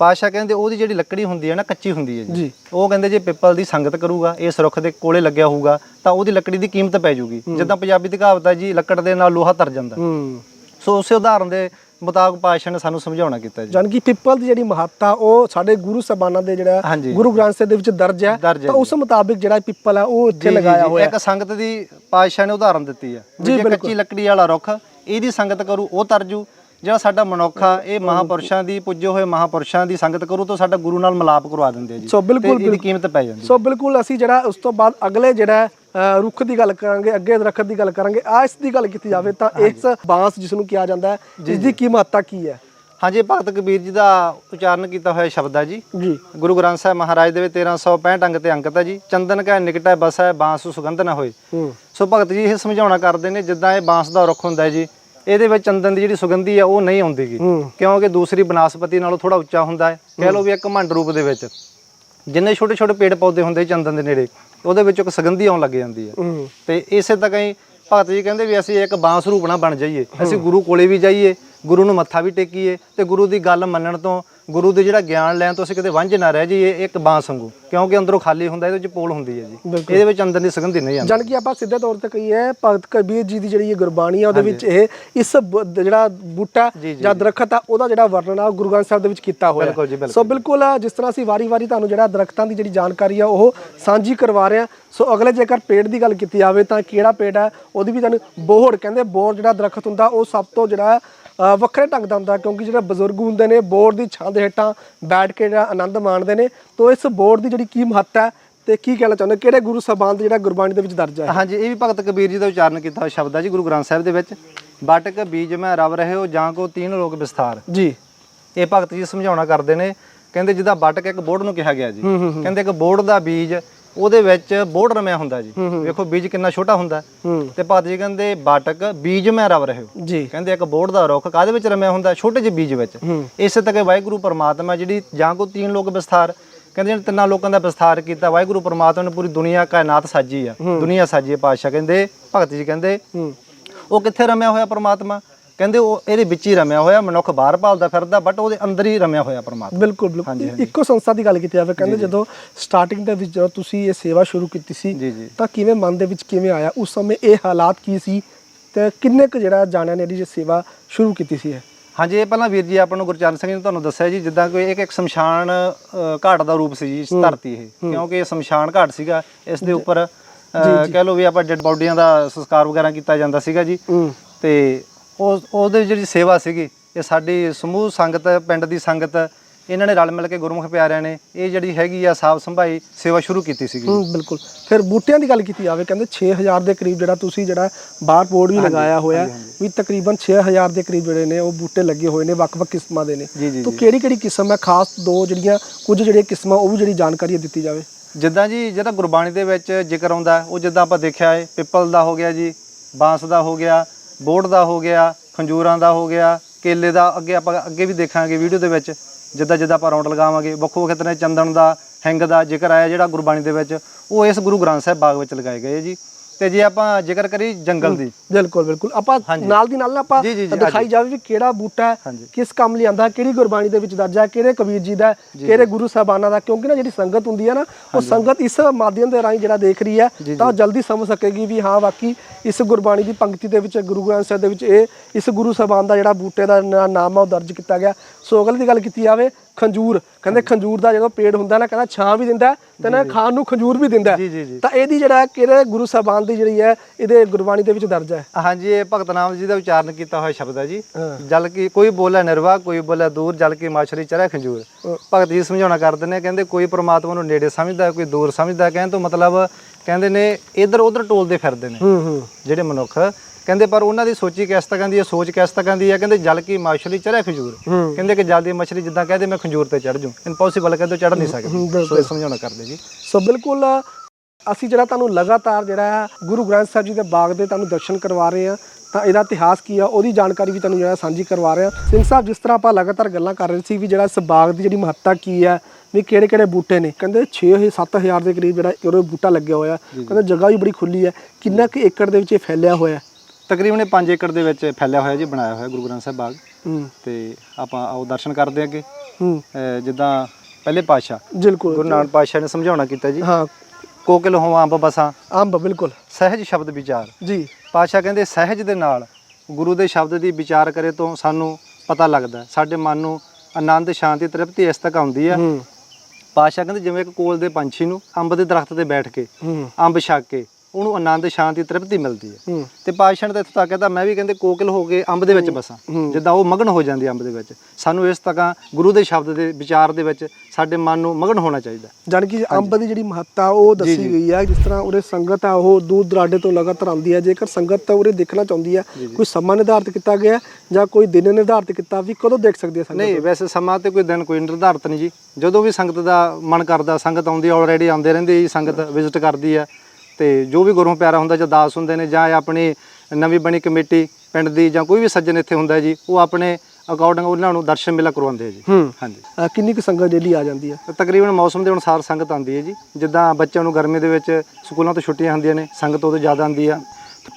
ਪਾਤਸ਼ਾਹ ਕਹਿੰਦੇ ਉਹਦੀ ਜਿਹੜੀ ਲੱਕੜੀ ਹੁੰਦੀ ਹੈ ਨਾ ਕੱਚੀ ਹੁੰਦੀ ਹੈ ਜੀ। ਉਹ ਕਹਿੰਦੇ ਜੇ ਪਿੱਪਲ ਦੀ ਸੰਗਤ ਕਰੂਗਾ ਇਸ ਰੁੱਖ ਦੇ ਕੋਲੇ ਲੱਗਿਆ ਹੋਊਗਾ ਤਾਂ ਉਹਦੀ ਲੱਕੜੀ ਦੀ ਕੀਮਤ ਪੈ ਜਾਊਗੀ ਜਿੱਦਾਂ ਪੰਜਾਬੀ ਦੀ ਕਹਾਵਤ ਹੈ ਜੀ ਲੱਕੜ ਦੇ ਨਾਲ ਲੋਹਾ ਤਰ ਜਾਂਦਾ। ਹੂੰ। ਸੋ ਉਸੇ ਉਦਾਹਰਨ ਦੇ ਮੁਤਾਬਕ ਪਾਤਸ਼ਾਹ ਨੇ ਸਾਨੂੰ ਸਮਝਾਉਣਾ ਕੀਤਾ ਜੀ। ਜਾਨ ਕਿ ਪਿੱਪਲ ਦੀ ਜਿਹੜੀ ਮਹੱਤਤਾ ਉਹ ਸਾਡੇ ਗੁਰੂ ਸਬਾਨਾਂ ਦੇ ਜਿਹੜਾ ਹਾਂਜੀ। ਗੁਰੂ ਗ੍ਰੰਥ ਸਾਹਿਬ ਦੇ ਵਿੱਚ ਦਰਜ ਹੈ। ਦਰਜ ਹੈ ਤਾਂ ਉਸ ਮੁਤਾਬਿਕ ਜਿਹੜਾ ਪਿੱਪਲ ਹੈ ਉਹ ਇੱਥੇ ਜੀ, ਲਗਾਇਆ ਜੀ, ਹੋਇਆ ਇੱਕ ਸੰਗਤ ਦੀ ਪਾਤਸ਼ਾਹ ਨੇ ਉਦਾਹਰਨ ਦਿੱਤੀ ਹੈ। ਵੀ ਜੀ, ਬਿਲਕੁਲ। ਕੱਚੀ ਲੱਕੜੀ ਵਾਲਾ ਰੁੱਖ ਇਹਦੀ ਸੰਗਤ ਕਰੂ ਉਹ ਤਰਜੂ। ਜਿਹੜਾ ਸਾਡਾ ਮਨੁੱਖ ਆ ਇਹ ਮਹਾਪੁਰਸ਼ਾਂ ਦੀ ਪੁੱਜੇ ਹੋਏ ਮਹਾਪੁਰਸ਼ਾਂ ਦੀ ਸੰਗਤ ਕਰੂ ਤਾਂ ਸਾਡਾ ਗੁਰੂ ਨਾਲ ਮਿਲਾਪ ਕਰਵਾ ਦਿੰਦੇ ਆ ਜੀ। ਸੋ ਬਿਲਕੁਲ, ਤੇ ਇਹਦੀ ਬਿਲਕੁਲ। ਕੀਮਤ ਪੈ ਜਾਂਦੀ ਸੋ ਬਿਲਕੁਲ ਅਸੀਂ ਜਿਹੜਾ ਉਸ ਤੋਂ ਬਾਅਦ ਅਗਲੇ ਜਿਹੜਾ ਰੁੱਖ ਦੀ ਗੱਲ ਕਰਾਂਗੇ ਅੱਗੇ ਦਰਖਤ ਦੀ ਗੱਲ ਕਰਾਂਗੇ ਆ ਇਸ ਦੀ ਗੱਲ ਕੀਤੀ ਜਾਵੇ ਤਾਂ ਇਸ ਬਾਂਸ ਜਿਸ ਨੂੰ ਕਿਹਾ ਜਾਂਦਾ ਹੈ ਇਸ ਦੀ ਕੀ ਮਹੱਤਤਾ ਕੀ ਹੈ? ਹਾਂਜੀ ਭਗਤ ਕਬੀਰ ਜੀ ਦਾ ਉਚਾਰਨ ਕੀਤਾ ਹੋਇਆ ਸ਼ਬਦ ਹੈ ਜੀ। ਜੀ। ਗੁਰੂ ਗ੍ਰੰਥ ਸਾਹਿਬ ਮਹਾਰਾਜ ਦੇ ਵਿੱਚ 1365 ਅੰਗ ਤੇ ਅੰਕਿਤ ਹੈ ਜੀ। ਚੰਦਨ ਕਾ ਨਿਕਟੈ ਬਸੈ ਬਾਂਸ ਸੁਗੰਧ ਨਾ ਹੋਏ। ਹੂੰ। ਸੋ ਭਗਤ ਜੀ ਇਹ ਸਮਝਾਉਣਾ ਕਰਦੇ ਨੇ ਜਿੱਦਾਂ ਇਹ ਬਾਂਸ ਦਾ ਰੁੱਖ ਹੁੰਦਾ ਹੈ ਜੀ ਇਹਦੇ ਵਿੱਚ ਚੰਦਨ ਦੀ ਜਿਹੜੀ ਸੁਗੰਧੀ ਆ ਉਹ ਨਹੀਂ ਆਉਂਦੀਗੀ। ਹੂੰ। ਕਿਉਂਕਿ ਦੂਸਰੀ ਬਨਸਪਤੀ ਨਾਲੋਂ ਥੋੜਾ ਉੱਚਾ ਹੁੰਦਾ ਹੈ। ਕਹਿ ਲਓ ਵੀ ਇੱਕ ਘਮੰਡ ਰੂਪ ਦੇ ਵਿੱਚ। ਜਿੰਨੇ ਛੋਟੇ ਛੋਟੇ ਪੇੜ ਪੌਦੇ ਹੁੰਦੇ ਚੰਦਨ ਦੇ ਨੇੜੇ ਉਹਦੇ ਵਿੱਚ ਇੱਕ ਸੁਗੰਧੀ ਆਉਣ ਲੱਗ ਜਾਂਦੀ ਹੈ। ਹੂੰ। ਤੇ ਇਸੇ ਤੱਕ ਹੀ ਭਗਤ ਜੀ ਕਹਿੰਦੇ ਵੀ ਅਸੀਂ ਇੱਕ ਬਾਂਸ ਰੂਪ ਨਾ ਬਣ ਜਾਈਏ। ਅਸੀਂ ਗੁਰੂ ਕੋਲੇ ਵੀ ਜਾਈਏ ਗੁਰੂ ਨੂੰ ਮੱਥਾ ਵੀ ਟੇਕੀਏ ਤੇ ਗੁਰੂ ਦੀ ਗੱਲ ਮੰਨਣ ਤੋਂ ਗੁਰੂ ਦੇ ਜਿਹੜਾ ਗਿਆਨ ਲੈਣ ਤੋਂ ਅਸੀਂ ਕਿਤੇ ਵਾਂਝੇ ਨਾ ਰਹਿ ਜਾਈਏ ਇੱਕ ਬਾਂਸ ਵਾਂਗੂ ਕਿਉਂਕਿ ਅੰਦਰੋਂ ਖਾਲੀ ਹੁੰਦਾ ਇਹਦੇ ਵਿੱਚ ਪੋਲ ਹੁੰਦੀ ਹੈ ਜੀ। ਬਿਲਕੁਲ। ਇਹਦੇ ਵਿੱਚ ਅੰਦਰ ਦੀ ਸੁਗੰਧੀ ਨਹੀਂ ਆਉਂਦੀ। ਜਾਨ ਕਿ ਆਪਾਂ ਸਿੱਧੇ ਤੌਰ ਤੇ ਕਹੀਏ ਭਗਤ ਕਬੀਰ ਜੀ ਦੀ ਜਿਹੜੀ ਇਹ ਗੁਰਬਾਣੀ ਆ ਉਹਦੇ ਵਿੱਚ ਇਹ ਇਸ ਬ- ਜਿਹੜਾ ਬੂਟਾ ਜੀ, ਜੀ, ਜਾਂ ਦਰਖਤ ਆ ਉਹਦਾ ਜਿਹੜਾ ਵਰਣਨ ਆ ਉਹ ਗੁਰੂ ਗ੍ਰੰਥ ਸਾਹਿਬ ਦੇ ਵਿੱਚ ਕੀਤਾ ਹੋਇਆ। ਬਿਲਕੁਲ ਜੀ, ਬਿਲਕੁਲ। ਸੋ ਬਿਲਕੁਲ ਆ, ਜਿਸ ਤਰ੍ਹਾਂ ਅਸੀਂ ਵਾਰੀ-ਵਾਰੀ ਤੁਹਾਨੂੰ ਜਿਹੜਾ ਦਰਖਤਾਂ ਦੀ ਜਿਹੜੀ ਜਾਣਕਾਰੀ ਆ ਉਹ ਸਾਂਝੀ ਕਰਵਾ ਰਹੇ ਆ। ਸੋ ਅਗਲੇ ਜੇਕਰ ਪੇੜ ਦੀ ਗੱਲ ਕੀਤੀ ਜਾਵੇ ਤਾਂ ਕਿਹੜਾ ਪੇੜ ਹੈ ਉਹਦੀ ਵੀ ਤੁਹਾਨੂੰ ਬੋਹੜ ਕਹਿੰਦੇ ਬੋਹੜ ਜਿਹੜਾ ਦਰਖਤ ਹੁੰਦਾ ਉਹ ਸਭ ਤੋਂ ਜਿਹੜਾ ਵੱਖਰੇ ਢੰਗ ਦਾ ਹੁੰਦਾ ਕਿਉਂਕਿ ਜਿਹੜੇ ਬਜ਼ੁਰਗ ਹੁੰਦੇ ਨੇ ਬੋਹੜ ਦੀ ਛਾਂ ਦੇ ਹੇਠਾਂ ਬੈਠ ਕੇ ਜਿਹੜਾ ਆਨੰਦ ਮਾਣਦੇ ਨੇ ਤੋਂ ਇਸ ਬੋਹੜ ਦੀ ਜਿਹੜੀ ਕੀ ਮਹੱਤਤਾ ਹੈ ਤੇ ਕੀ ਕਹਿਣਾ ਚਾਹੁੰਦੇ ਕਿਹੜੇ ਗੁਰੂ ਸਾਹਿਬਾਨ ਜਿਹੜਾ ਗੁਰਬਾਣੀ ਦੇ ਵਿੱਚ ਦਰਜ ਹੈ? ਹਾਂਜੀ ਇਹ ਵੀ ਭਗਤ ਕਬੀਰ ਜੀ ਦਾ ਉਚਾਰਨ ਕੀਤਾ ਹੋਇਆ ਸ਼ਬਦ ਹੈ ਜੀ ਗੁਰੂ ਗ੍ਰੰਥ ਸਾਹਿਬ ਦੇ ਵਿੱਚ। ਬਾਟਕ ਬੀਜ ਮੈਂ ਰਵ ਰਹੇ ਹੋ ਜਾਂ ਕੋ ਤੀਨ ਲੋਕ ਵਿਸਥਾਰ। ਜੀ। ਇਹ ਭਗਤ ਜੀ ਸਮਝਾਉਣਾ ਕਰਦੇ ਨੇ ਕਹਿੰਦੇ ਜਿਹਦਾ ਬਾਟਕ ਇੱਕ ਬੋੜ ਨੂੰ ਕਿਹਾ ਗਿਆ ਜੀ। ਕਹਿੰਦੇ ਇੱਕ ਬੋੜ ਦਾ ਬੀਜ ਉਹਦੇ ਵਿੱਚ ਬੋੜ ਰਮਿਆ ਹੁੰਦਾ ਜੀ। ਵੇਖੋ ਬੀਜ ਕਿੰਨਾ ਛੋਟਾ ਹੁੰਦਾ। ਤੇ ਭਗਤ ਜੀ ਕਹਿੰਦੇ ਬਾਟਕ ਬੀਜ ਮੈਂ ਰਵ ਰਹੇ ਜੀ। ਕਹਿੰਦੇ ਇੱਕ ਬੋੜ ਦਾ ਰੁੱਖ ਕਾਦੇ ਵਿੱਚ ਰਮਿਆ ਹੁੰਦਾ? ਛੋਟੇ ਜਿਹੇ ਬੀਜ ਵਿੱਚ। ਇਸੇ ਤੱਕ ਵਾਹਿਗੁਰੂ ਪਰਮਾਤਮਾ ਜਿਹੜੀ ਜਾਂ ਕੋ ਤੀਨ ਲੋਕ ਵਿਸਥਾਰ ਕਹਿੰਦੇ ਜਿਹੜੇ ਤਿੰਨਾਂ ਲੋਕਾਂ ਦਾ ਵਿਸਥਾਰ ਕੀਤਾ ਵਾਹਿਗੁਰੂ ਪਰਮਾਤਮਾ ਨੇ ਪੂਰੀ ਦੁਨੀਆ ਕਾਇਨਾਤ ਸਾਜੀ ਆ। ਦੁਨੀਆ ਸਾਜੀ ਪਾਤਸ਼ਾਹ ਕਹਿੰਦੇ ਭਗਤ ਜੀ ਕਹਿੰਦੇ ਉਹ ਕਿੱਥੇ ਰਮਿਆ ਹੋਇਆ ਪਰਮਾਤਮਾ? ਕਹਿੰਦੇ ਉਹ ਇਹਦੇ ਵਿੱਚ ਹੀ ਰਮਿਆ ਹੋਇਆ ਮਨੁੱਖ ਬਾਹਰ ਭਾਲਦਾ ਫਿਰਦਾ ਬਟ ਉਹਦੇ ਅੰਦਰ ਹੀ ਰਮਿਆ ਹੋਇਆ ਪਰਮਾਤਮਾ। ਬਿਲਕੁਲ ਬਿਲਕੁਲ। ਇੱਕੋ ਸੰਸਥਾ ਦੀ ਗੱਲ ਕੀਤੀ ਜਾਵੇ ਕਹਿੰਦੇ ਜਦੋਂ ਸਟਾਰਟਿੰਗ ਦੇ ਵਿੱਚ ਜਦੋਂ ਤੁਸੀਂ ਇਹ ਸੇਵਾ ਸ਼ੁਰੂ ਕੀਤੀ ਸੀ ਜੀ ਜੀ। ਤਾਂ ਕਿਵੇਂ ਮਨ ਦੇ ਵਿੱਚ ਕਿਵੇਂ ਆਇਆ? ਉਸ ਸਮੇਂ ਇਹ ਹਾਲਾਤ ਕੀ ਸੀ? ਤੇ ਕਿੰਨੇ ਕੁ ਜਿਹੜਾ ਜਾਣਿਆਂ ਨੇ ਇਹਦੀ ਜੇ ਸੇਵਾ ਸ਼ੁਰੂ ਕੀਤੀ ਸੀ ਹਾਂਜੀ ਇਹ ਪਹਿਲਾਂ ਵੀਰ ਜੀ ਆਪਾਂ ਨੂੰ ਗੁਰਚਰਨ ਸਿੰਘ ਨੇ ਤੁਹਾਨੂੰ ਦੱਸਿਆ ਜੀ ਜਿੱਦਾਂ ਕੋਈ ਇੱਕ ਇੱਕ ਸ਼ਮਸ਼ਾਨ ਘਾਟ ਦਾ ਰੂਪ ਸੀ ਜੀ ਇਸ ਧਰਤੀ ਇਹ। ਕਿਉਂਕਿ ਇਹ ਸ਼ਮਸ਼ਾਨ ਘਾਟ ਸੀਗਾ ਇਸ ਦੇ ਉੱਪਰ ਕਹਿ ਲਓ ਵੀ ਆਪਾਂ ਡੈਡ ਬਾਡੀਆਂ ਦਾ ਸੰਸਕਾਰ ਵਗੈਰਾ ਕੀਤਾ ਜਾਂਦਾ ਸੀਗਾ ਜੀ। ਤੇ ਉਹ ਉਹਦੇ ਜਿਹੜੀ ਸੇਵਾ ਸੀਗੀ ਇਹ ਸਾਡੀ ਸਮੂਹ ਸੰਗਤ ਪਿੰਡ ਦੀ ਸੰਗਤ ਇਹਨਾਂ ਨੇ ਰਲ ਮਿਲ ਕੇ ਗੁਰਮੁਖ ਪਿਆਰਿਆਂ ਨੇ ਇਹ ਜਿਹੜੀ ਹੈਗੀ ਆ ਸਾਫ਼ ਸੰਭਾਈ ਸੇਵਾ ਸ਼ੁਰੂ ਕੀਤੀ ਸੀਗੀ। ਹੂੰ ਬਿਲਕੁਲ। ਫਿਰ ਬੂਟਿਆਂ ਦੀ ਗੱਲ ਕੀਤੀ ਜਾਵੇ ਕਹਿੰਦੇ 6000 ਦੇ ਕਰੀਬ ਜਿਹੜਾ ਤੁਸੀਂ ਜਿਹੜਾ ਬਾਹਰ ਬੋਰਡ ਵੀ ਲਗਾਇਆ ਹੋਇਆ ਵੀ ਤਕਰੀਬਨ 6000 ਦੇ ਕਰੀਬ ਜਿਹੜੇ ਨੇ ਉਹ ਬੂਟੇ ਲੱਗੇ ਹੋਏ ਨੇ ਵੱਖ-ਵੱਖ ਕਿਸਮਾਂ ਦੇ ਨੇ। ਤੋਂ ਕਿਹੜੀ ਕਿਹੜੀ ਕਿਸਮ ਹੈ? ਖਾਸ ਦੋ ਜਿਹੜੀਆਂ ਕੁਝ ਜਿਹੜੀਆਂ ਕਿਸਮਾਂ ਉਹ ਵੀ ਜਿਹੜੀ ਜਾਣਕਾਰੀ ਦਿੱਤੀ ਜਾਵੇ। ਜਿੱਦਾਂ ਜੀ ਜਿਹੜਾ ਗੁਰਬਾਣੀ ਦੇ ਵਿੱਚ ਜ਼ਿਕਰ ਆਉਂਦਾ ਉਹ ਜਿੱਦਾਂ ਆਪਾਂ ਦੇਖਿਆ ਹੈ ਪਿੱਪਲ ਦਾ ਹੋ ਗਿਆ ਜੀ ਬਾਂਸ ਦਾ ਹੋ ਗਿਆ ਬੋੜ ਦਾ ਹੋ ਗਿਆ, ਖੰਜੂਰਾਂ ਦਾ ਹੋ ਗਿਆ, ਕੇਲੇ ਦਾ ਅੱਗੇ ਆਪਾਂ ਅੱਗੇ ਵੀ ਦੇਖਾਂਗੇ ਵੀਡੀਓ ਦੇ ਵਿੱਚ, ਜਿੱਦਾਂ ਜਿੱਦਾਂ ਆਪਾਂ ਰੌਂਡ ਲਗਾਵਾਂਗੇ, ਵੱਖੋ ਵੱਖ ਤਰ੍ਹਾਂ ਦੇ ਚੰਦਨ ਦਾ, ਹਿੰਗ ਦਾ ਜ਼ਿਕਰ ਆਇਆ ਜਿਹੜਾ ਗੁਰਬਾਣੀ ਦੇ ਵਿੱਚ, ਉਹ ਇਸ ਗੁਰੂ ਗ੍ਰੰਥ ਸਾਹਿਬ ਬਾਗ ਵਿੱਚ ਲਗਾਏ ਗਏ ਜੀ। ਤੇ ਜੇ ਆਪਾਂ ਜ਼ਿਕਰ ਕਰੀ ਜੰਗਲ ਦੀ। ਬਿਲਕੁਲ ਬਿਲਕੁਲ। ਆਪਾਂ ਨਾਲ ਦੀ ਨਾਲ ਨਾ ਆਪਾਂ ਦਿਖਾਈ ਜਾਵੇ ਵੀ ਕਿਹੜਾ ਬੂਟਾ ਹੈ। ਕਿਸ ਕੰਮ ਲਈ ਆਂਦਾ ਕਿਹੜੀ ਗੁਰਬਾਣੀ ਦੇ ਵਿੱਚ ਦਰਜ ਹੈ ਕਿਹੜੇ ਕਬੀਰ ਜੀ ਦਾ ਕਿਹੜੇ ਗੁਰੂ ਸਾਹਿਬਾਨਾਂ ਦਾ ਕਿਉਂਕਿ ਨਾ ਜਿਹੜੀ ਸੰਗਤ ਹੁੰਦੀ ਹੈ ਨਾ ਉਹ ਸੰਗਤ ਇਸ ਮਾਧਿਅਮ ਦੇ ਰਾਹੀਂ ਜਿਹੜਾ ਦੇਖ ਰਹੀ ਹੈ ਤਾਂ ਉਹ ਜਲਦੀ ਸਮਝ ਸਕੇਗੀ ਵੀ ਹਾਂ ਵਾਕਈ ਇਸ ਗੁਰਬਾਣੀ ਦੀ ਪੰਕਤੀ ਦੇ ਵਿੱਚ ਗੁਰੂ ਗ੍ਰੰਥ ਸਾਹਿਬ ਦੇ ਵਿੱਚ ਇਹ ਇਸ ਗੁਰੂ ਸਾਹਿਬਾਨ ਦਾ ਜਿਹੜਾ ਬੂਟੇ ਦਾ ਨਾਮ ਆ ਉਹ ਦਰਜ ਕੀਤਾ ਗਿਆ। ਸੋ ਅਗਲੀ ਦੀ ਗੱਲ ਕੀਤੀ ਜਾਵੇ ਖੰਜੂਰ। ਕਹਿੰਦੇ ਖੰਜੂਰ ਦਾ ਜਦੋਂ ਪੇੜ ਹੁੰਦਾ ਨਾ ਕਹਿੰਦਾ ਛਾਂ ਵੀ ਦਿੰਦਾ ਤੇ ਨਾ ਖਾਣ ਨੂੰ ਖੰਜੂਰ ਵੀ ਦਿੰਦਾ ਤਾਂ ਇਹਦੀ ਜਿਹੜਾ ਕਿਹੜੇ ਗੁਰੂ ਸਾਹਿਬਾਨ ਦੀ ਜਿਹੜੀ ਹੈ ਇਹਦੇ ਗੁਰਬਾਣੀ ਦੇ ਵਿੱਚ ਦਰਜ ਹੈ? ਹਾਂਜੀ ਇਹ ਭਗਤ ਨਾਮ ਜੀ ਦਾ ਉਚਾਰਨ ਕੀਤਾ ਹੋਇਆ ਸ਼ਬਦ ਹੈ ਜੀ। ਜਲ ਕੀ ਕੋਈ ਬੋਲੇ ਨਿਰਵਾਹ ਕੋਈ ਬੋਲੇ ਦੂਰ ਜਲ ਕੀ ਮਾਛਰੀ ਚਰੇ ਖੰਜੂਰ। ਭਗਤ ਜੀ ਸਮਝਾਉਣਾ ਕਰਦੇ ਨੇ ਕਹਿੰਦੇ ਕੋਈ ਪ੍ਰਮਾਤਮਾ ਨੂੰ ਨੇੜੇ ਸਮਝਦਾ ਕੋਈ ਦੂਰ ਸਮਝਦਾ ਕਹਿਣ ਤੋਂ ਮਤਲਬ ਕਹਿੰਦੇ ਨੇ ਇੱਧਰ ਉੱਧਰ ਟੋਲਦੇ ਫਿਰਦੇ ਨੇ। ਹੂੰ ਹੂੰ। ਜਿਹੜੇ ਮਨੁੱਖ ਕਹਿੰਦੇ ਪਰ ਉਹਨਾਂ ਦੀ ਸੋਚੀ ਕਿਸ ਤਰ੍ਹਾਂ ਦੀ ਹੈ ਸੋਚ ਕਿਸ ਤਰ੍ਹਾਂ ਦੀ ਹੈ ਕਹਿੰਦੇ ਜਲ ਕੀ ਮਾਛਲੀ ਚਰੇ ਖੰਜੂਰ। ਕਹਿੰਦੇ ਕਿ ਜਲ ਦੀ ਮਛਲੀ ਜਿੱਦਾਂ ਕਹਦੇ ਮੈਂ ਖੰਜੂਰ ਤੇ ਚੜ ਜੂ ਇਨਪੋਸੀਬਲ ਕਹਿੰਦੇ ਚੜ ਨਹੀਂ ਸਕਦੀ। ਸੋ ਇਹ ਸਮਝਾਉਣਾ ਕਰਦੇ ਜੀ। ਸੋ ਬਿਲਕੁਲ ਅਸੀਂ ਜਿਹੜਾ ਤੁਹਾਨੂੰ ਲਗਾਤਾਰ ਜਿਹੜਾ ਹੈ ਗੁਰੂ ਗ੍ਰੰਥ ਸਾਹਿਬ ਜੀ ਦੇ ਬਾਗ ਦੇ ਤੁਹਾਨੂੰ ਦਰਸ਼ਨ ਕਰਵਾ ਰਹੇ ਹਾਂ ਤਾਂ ਇਹਦਾ ਇਤਿਹਾਸ ਕੀ ਆ ਉਹਦੀ ਜਾਣਕਾਰੀ ਵੀ ਤੁਹਾਨੂੰ ਜਿਹੜਾ ਸਾਂਝੀ ਕਰਵਾ ਰਹੇ ਹਾਂ। ਸਿੰਘ ਸਾਹਿਬ ਜਿਸ ਤਰ੍ਹਾਂ ਆਪਾਂ ਲਗਾਤਾਰ ਗੱਲਾਂ ਕਰ ਰਹੇ ਸੀ ਵੀ ਜਿਹੜਾ ਇਸ ਬਾਗ ਦੀ ਜਿਹੜੀ ਮਹੱਤਤਾ ਕੀ ਹੈ ਵੀ ਕਿਹੜੇ ਕਿਹੜੇ ਬੂਟੇ ਨੇ। ਕਹਿੰਦੇ 6 7000 ਦੇ ਕਰੀਬ ਜਿਹੜਾ ਉਹਦੇ ਬੂਟਾ ਲੱਗਿਆ ਹੋਇਆ। ਕਹਿੰਦੇ ਜਗ੍ਹਾ ਵੀ ਬੜੀ ਖੁੱਲੀ ਹੈ। ਕਿੰਨਾ ਕੁ ਏਕੜ ਦੇ ਵਿੱਚ ਇਹ ਫੈਲਿਆ ਹੋਇਆ? ਤਕਰੀਬਨ ਇਹ 5 ਏਕੜ ਦੇ ਵਿੱਚ ਫੈਲਿਆ ਹੋਇਆ ਜੀ ਬਣਾਇਆ ਹੋਇਆ ਗੁਰੂ ਗ੍ਰੰਥ ਸਾਹਿਬ ਬਾਗ। ਹੂੰ। ਤੇ ਆਪਾਂ ਆਓ ਦਰਸ਼ਨ ਕਰਦੇ ਹਾਂ ਅੱਗੇ। ਹੂੰ। ਅਹ ਜਿੱਦਾਂ ਪਹਿਲੇ ਪਾਤਸ਼ਾਹ ਬਿਲਕੁਲ। ਗੁਰੂ ਨਾਨਕ ਪਾਤਸ਼ਾਹ ਨੇ ਸਮਝਾਉਣਾ ਕੀਤਾ ਜੀ। ਹਾਂ। ਕੋਕਿਲ ਹੋਵਾਂ ਅੰਬ ਬਸਾਂ। ਅੰਬ ਬਿਲਕੁਲ। ਸਹਿਜ ਸ਼ਬਦ ਵਿਚਾਰ। ਜੀ। ਪਾਤਸ਼ਾਹ ਕਹਿੰਦੇ ਸਹਿਜ ਦੇ ਨਾਲ ਗੁਰੂ ਦੇ ਸ਼ਬਦ ਦੀ ਵਿਚਾਰ ਕਰੇ ਤੋਂ ਸਾਨੂੰ ਪਤਾ ਲੱਗਦਾ ਹੈ। ਸਾਡੇ ਮਨ ਨੂੰ ਆਨੰਦ ਸ਼ਾਂਤੀ ਤ੍ਰਿਪਤੀ ਇਸ ਤੱਕ ਆਉਂਦੀ ਹੈ। ਹੂੰ। ਪਾਤਸ਼ਾਹ ਕਹਿੰਦੇ ਜਿਵੇਂ ਇੱਕ ਕੋਲ ਦੇ ਪੰਛੀ ਨੂੰ ਅੰਬ ਦੇ ਦਰਖਤ ਤੇ ਬੈਠ ਕੇ ਹੂੰ। ਅੰਬ ਛਕ ਕੇ ਉਹਨੂੰ ਆਨੰਦ ਸ਼ਾਂਤੀ ਤ੍ਰਿਪਤੀ ਮਿਲਦੀ ਹੈ। ਹੂੰ। ਤੇ ਨੇ ਤਾਂ ਇੱਥੋਂ ਤੱਕ ਕਹਿੰਦਾ ਮੈਂ ਵੀ ਕਹਿੰਦੇ ਕੋਕਿਲ ਹੋ ਕੇ ਅੰਬ ਦੇ ਵਿੱਚ ਬਸਾਂ ਹੂੰ। ਜਿੱਦਾਂ ਉਹ ਮਗਨ ਹੋ ਜਾਂਦੀ ਹੈ ਅੰਬ ਦੇ ਵਿੱਚ। ਸਾਨੂੰ ਇਸ ਤੱਕ ਗੁਰੂ ਦੇ ਸ਼ਬਦ ਦੇ ਵਿਚਾਰ ਦੇ ਵਿੱਚ ਸਾਡੇ ਮਨ ਨੂੰ ਮਗਨ ਹੋਣਾ ਚਾਹੀਦਾ ਜਾਣੀ ਕਿ ਅੰਬ ਦੀ ਜਿਹੜੀ ਮਹੱਤਤਾ ਉਹ ਦੱਸੀ ਗਈ ਹੈ ਜਿਸ ਤਰ੍ਹਾਂ ਉਰੇ ਸੰਗਤ ਆ ਉਹ ਦੂਰ ਦਰਾਡੇ ਤੋਂ ਲਗਾਤਾਰ ਆਉਂਦੀ ਹੈ। ਜੇਕਰ ਸੰਗਤ ਤਾਂ ਉਰੇ ਦੇਖਣਾ ਚਾਹੁੰਦੀ ਹੈ ਕੋਈ ਸਮਾਂ ਨਿਰਧਾਰਿਤ ਕੀਤਾ ਗਿਆ ਹੈ ਜਾਂ ਕੋਈ ਦਿਨ ਨਿਰਧਾਰਿਤ ਕੀਤਾ ਵੀ ਕਦੋਂ ਦੇਖ ਸਕਦੀ ਹੈ ਸੰਗਤ? ਨਹੀਂ ਵੈਸੇ ਸਮਾਂ ਤੇ ਕੋਈ ਦਿਨ ਕੋਈ ਨਿਰਧਾਰਤ ਨਹੀਂ ਜੀ। ਜਦੋਂ ਵੀ ਸੰਗਤ ਦਾ ਮਨ ਕਰਦਾ ਸੰਗਤ ਆਉਂਦੀ ਆਲਰੇਡੀ ਆਉਂਦੇ ਰਹਿੰਦੇ ਜੀ ਸੰਗਤ ਵਿਜ਼ਿਟ ਕਰਦੀ ਆ ਤੇ ਜੋ ਵੀ ਗੁਰੂ ਪਿਆਰਾ ਹੁੰਦਾ ਜਾਂ ਦਾਸ ਹੁੰਦੇ ਨੇ ਜਾਂ ਆਪਣੀ ਨਵੀਂ ਬਣੀ ਕਮੇਟੀ ਪਿੰਡ ਦੀ ਜਾਂ ਕੋਈ ਵੀ ਸੱਜਣ ਇੱਥੇ ਹੁੰਦਾ ਜੀ ਉਹ ਆਪਣੇ ਅਕੋਰਡਿੰਗ ਉਹਨਾਂ ਨੂੰ ਦਰਸ਼ਨ ਮੇਲਾ ਕਰਵਾਉਂਦੇ ਆ ਜੀ। ਹਾਂਜੀ। ਕਿੰਨੀ ਕੁ ਸੰਗਤ ਡੇਲੀ ਆ ਜਾਂਦੀ ਹੈ ਤਕਰੀਬਨ ਮੌਸਮ ਦੇ ਅਨੁਸਾਰ ਸੰਗਤ ਆਉਂਦੀ ਹੈ ਜੀ। ਜਿੱਦਾਂ ਬੱਚਿਆਂ ਨੂੰ ਗਰਮੀ ਦੇ ਵਿੱਚ ਸਕੂਲਾਂ ਤੋਂ ਛੁੱਟੀਆਂ ਹੁੰਦੀਆਂ ਨੇ ਸੰਗਤ ਉਦੋਂ ਜ਼ਿਆਦਾ ਆਉਂਦੀ ਆ।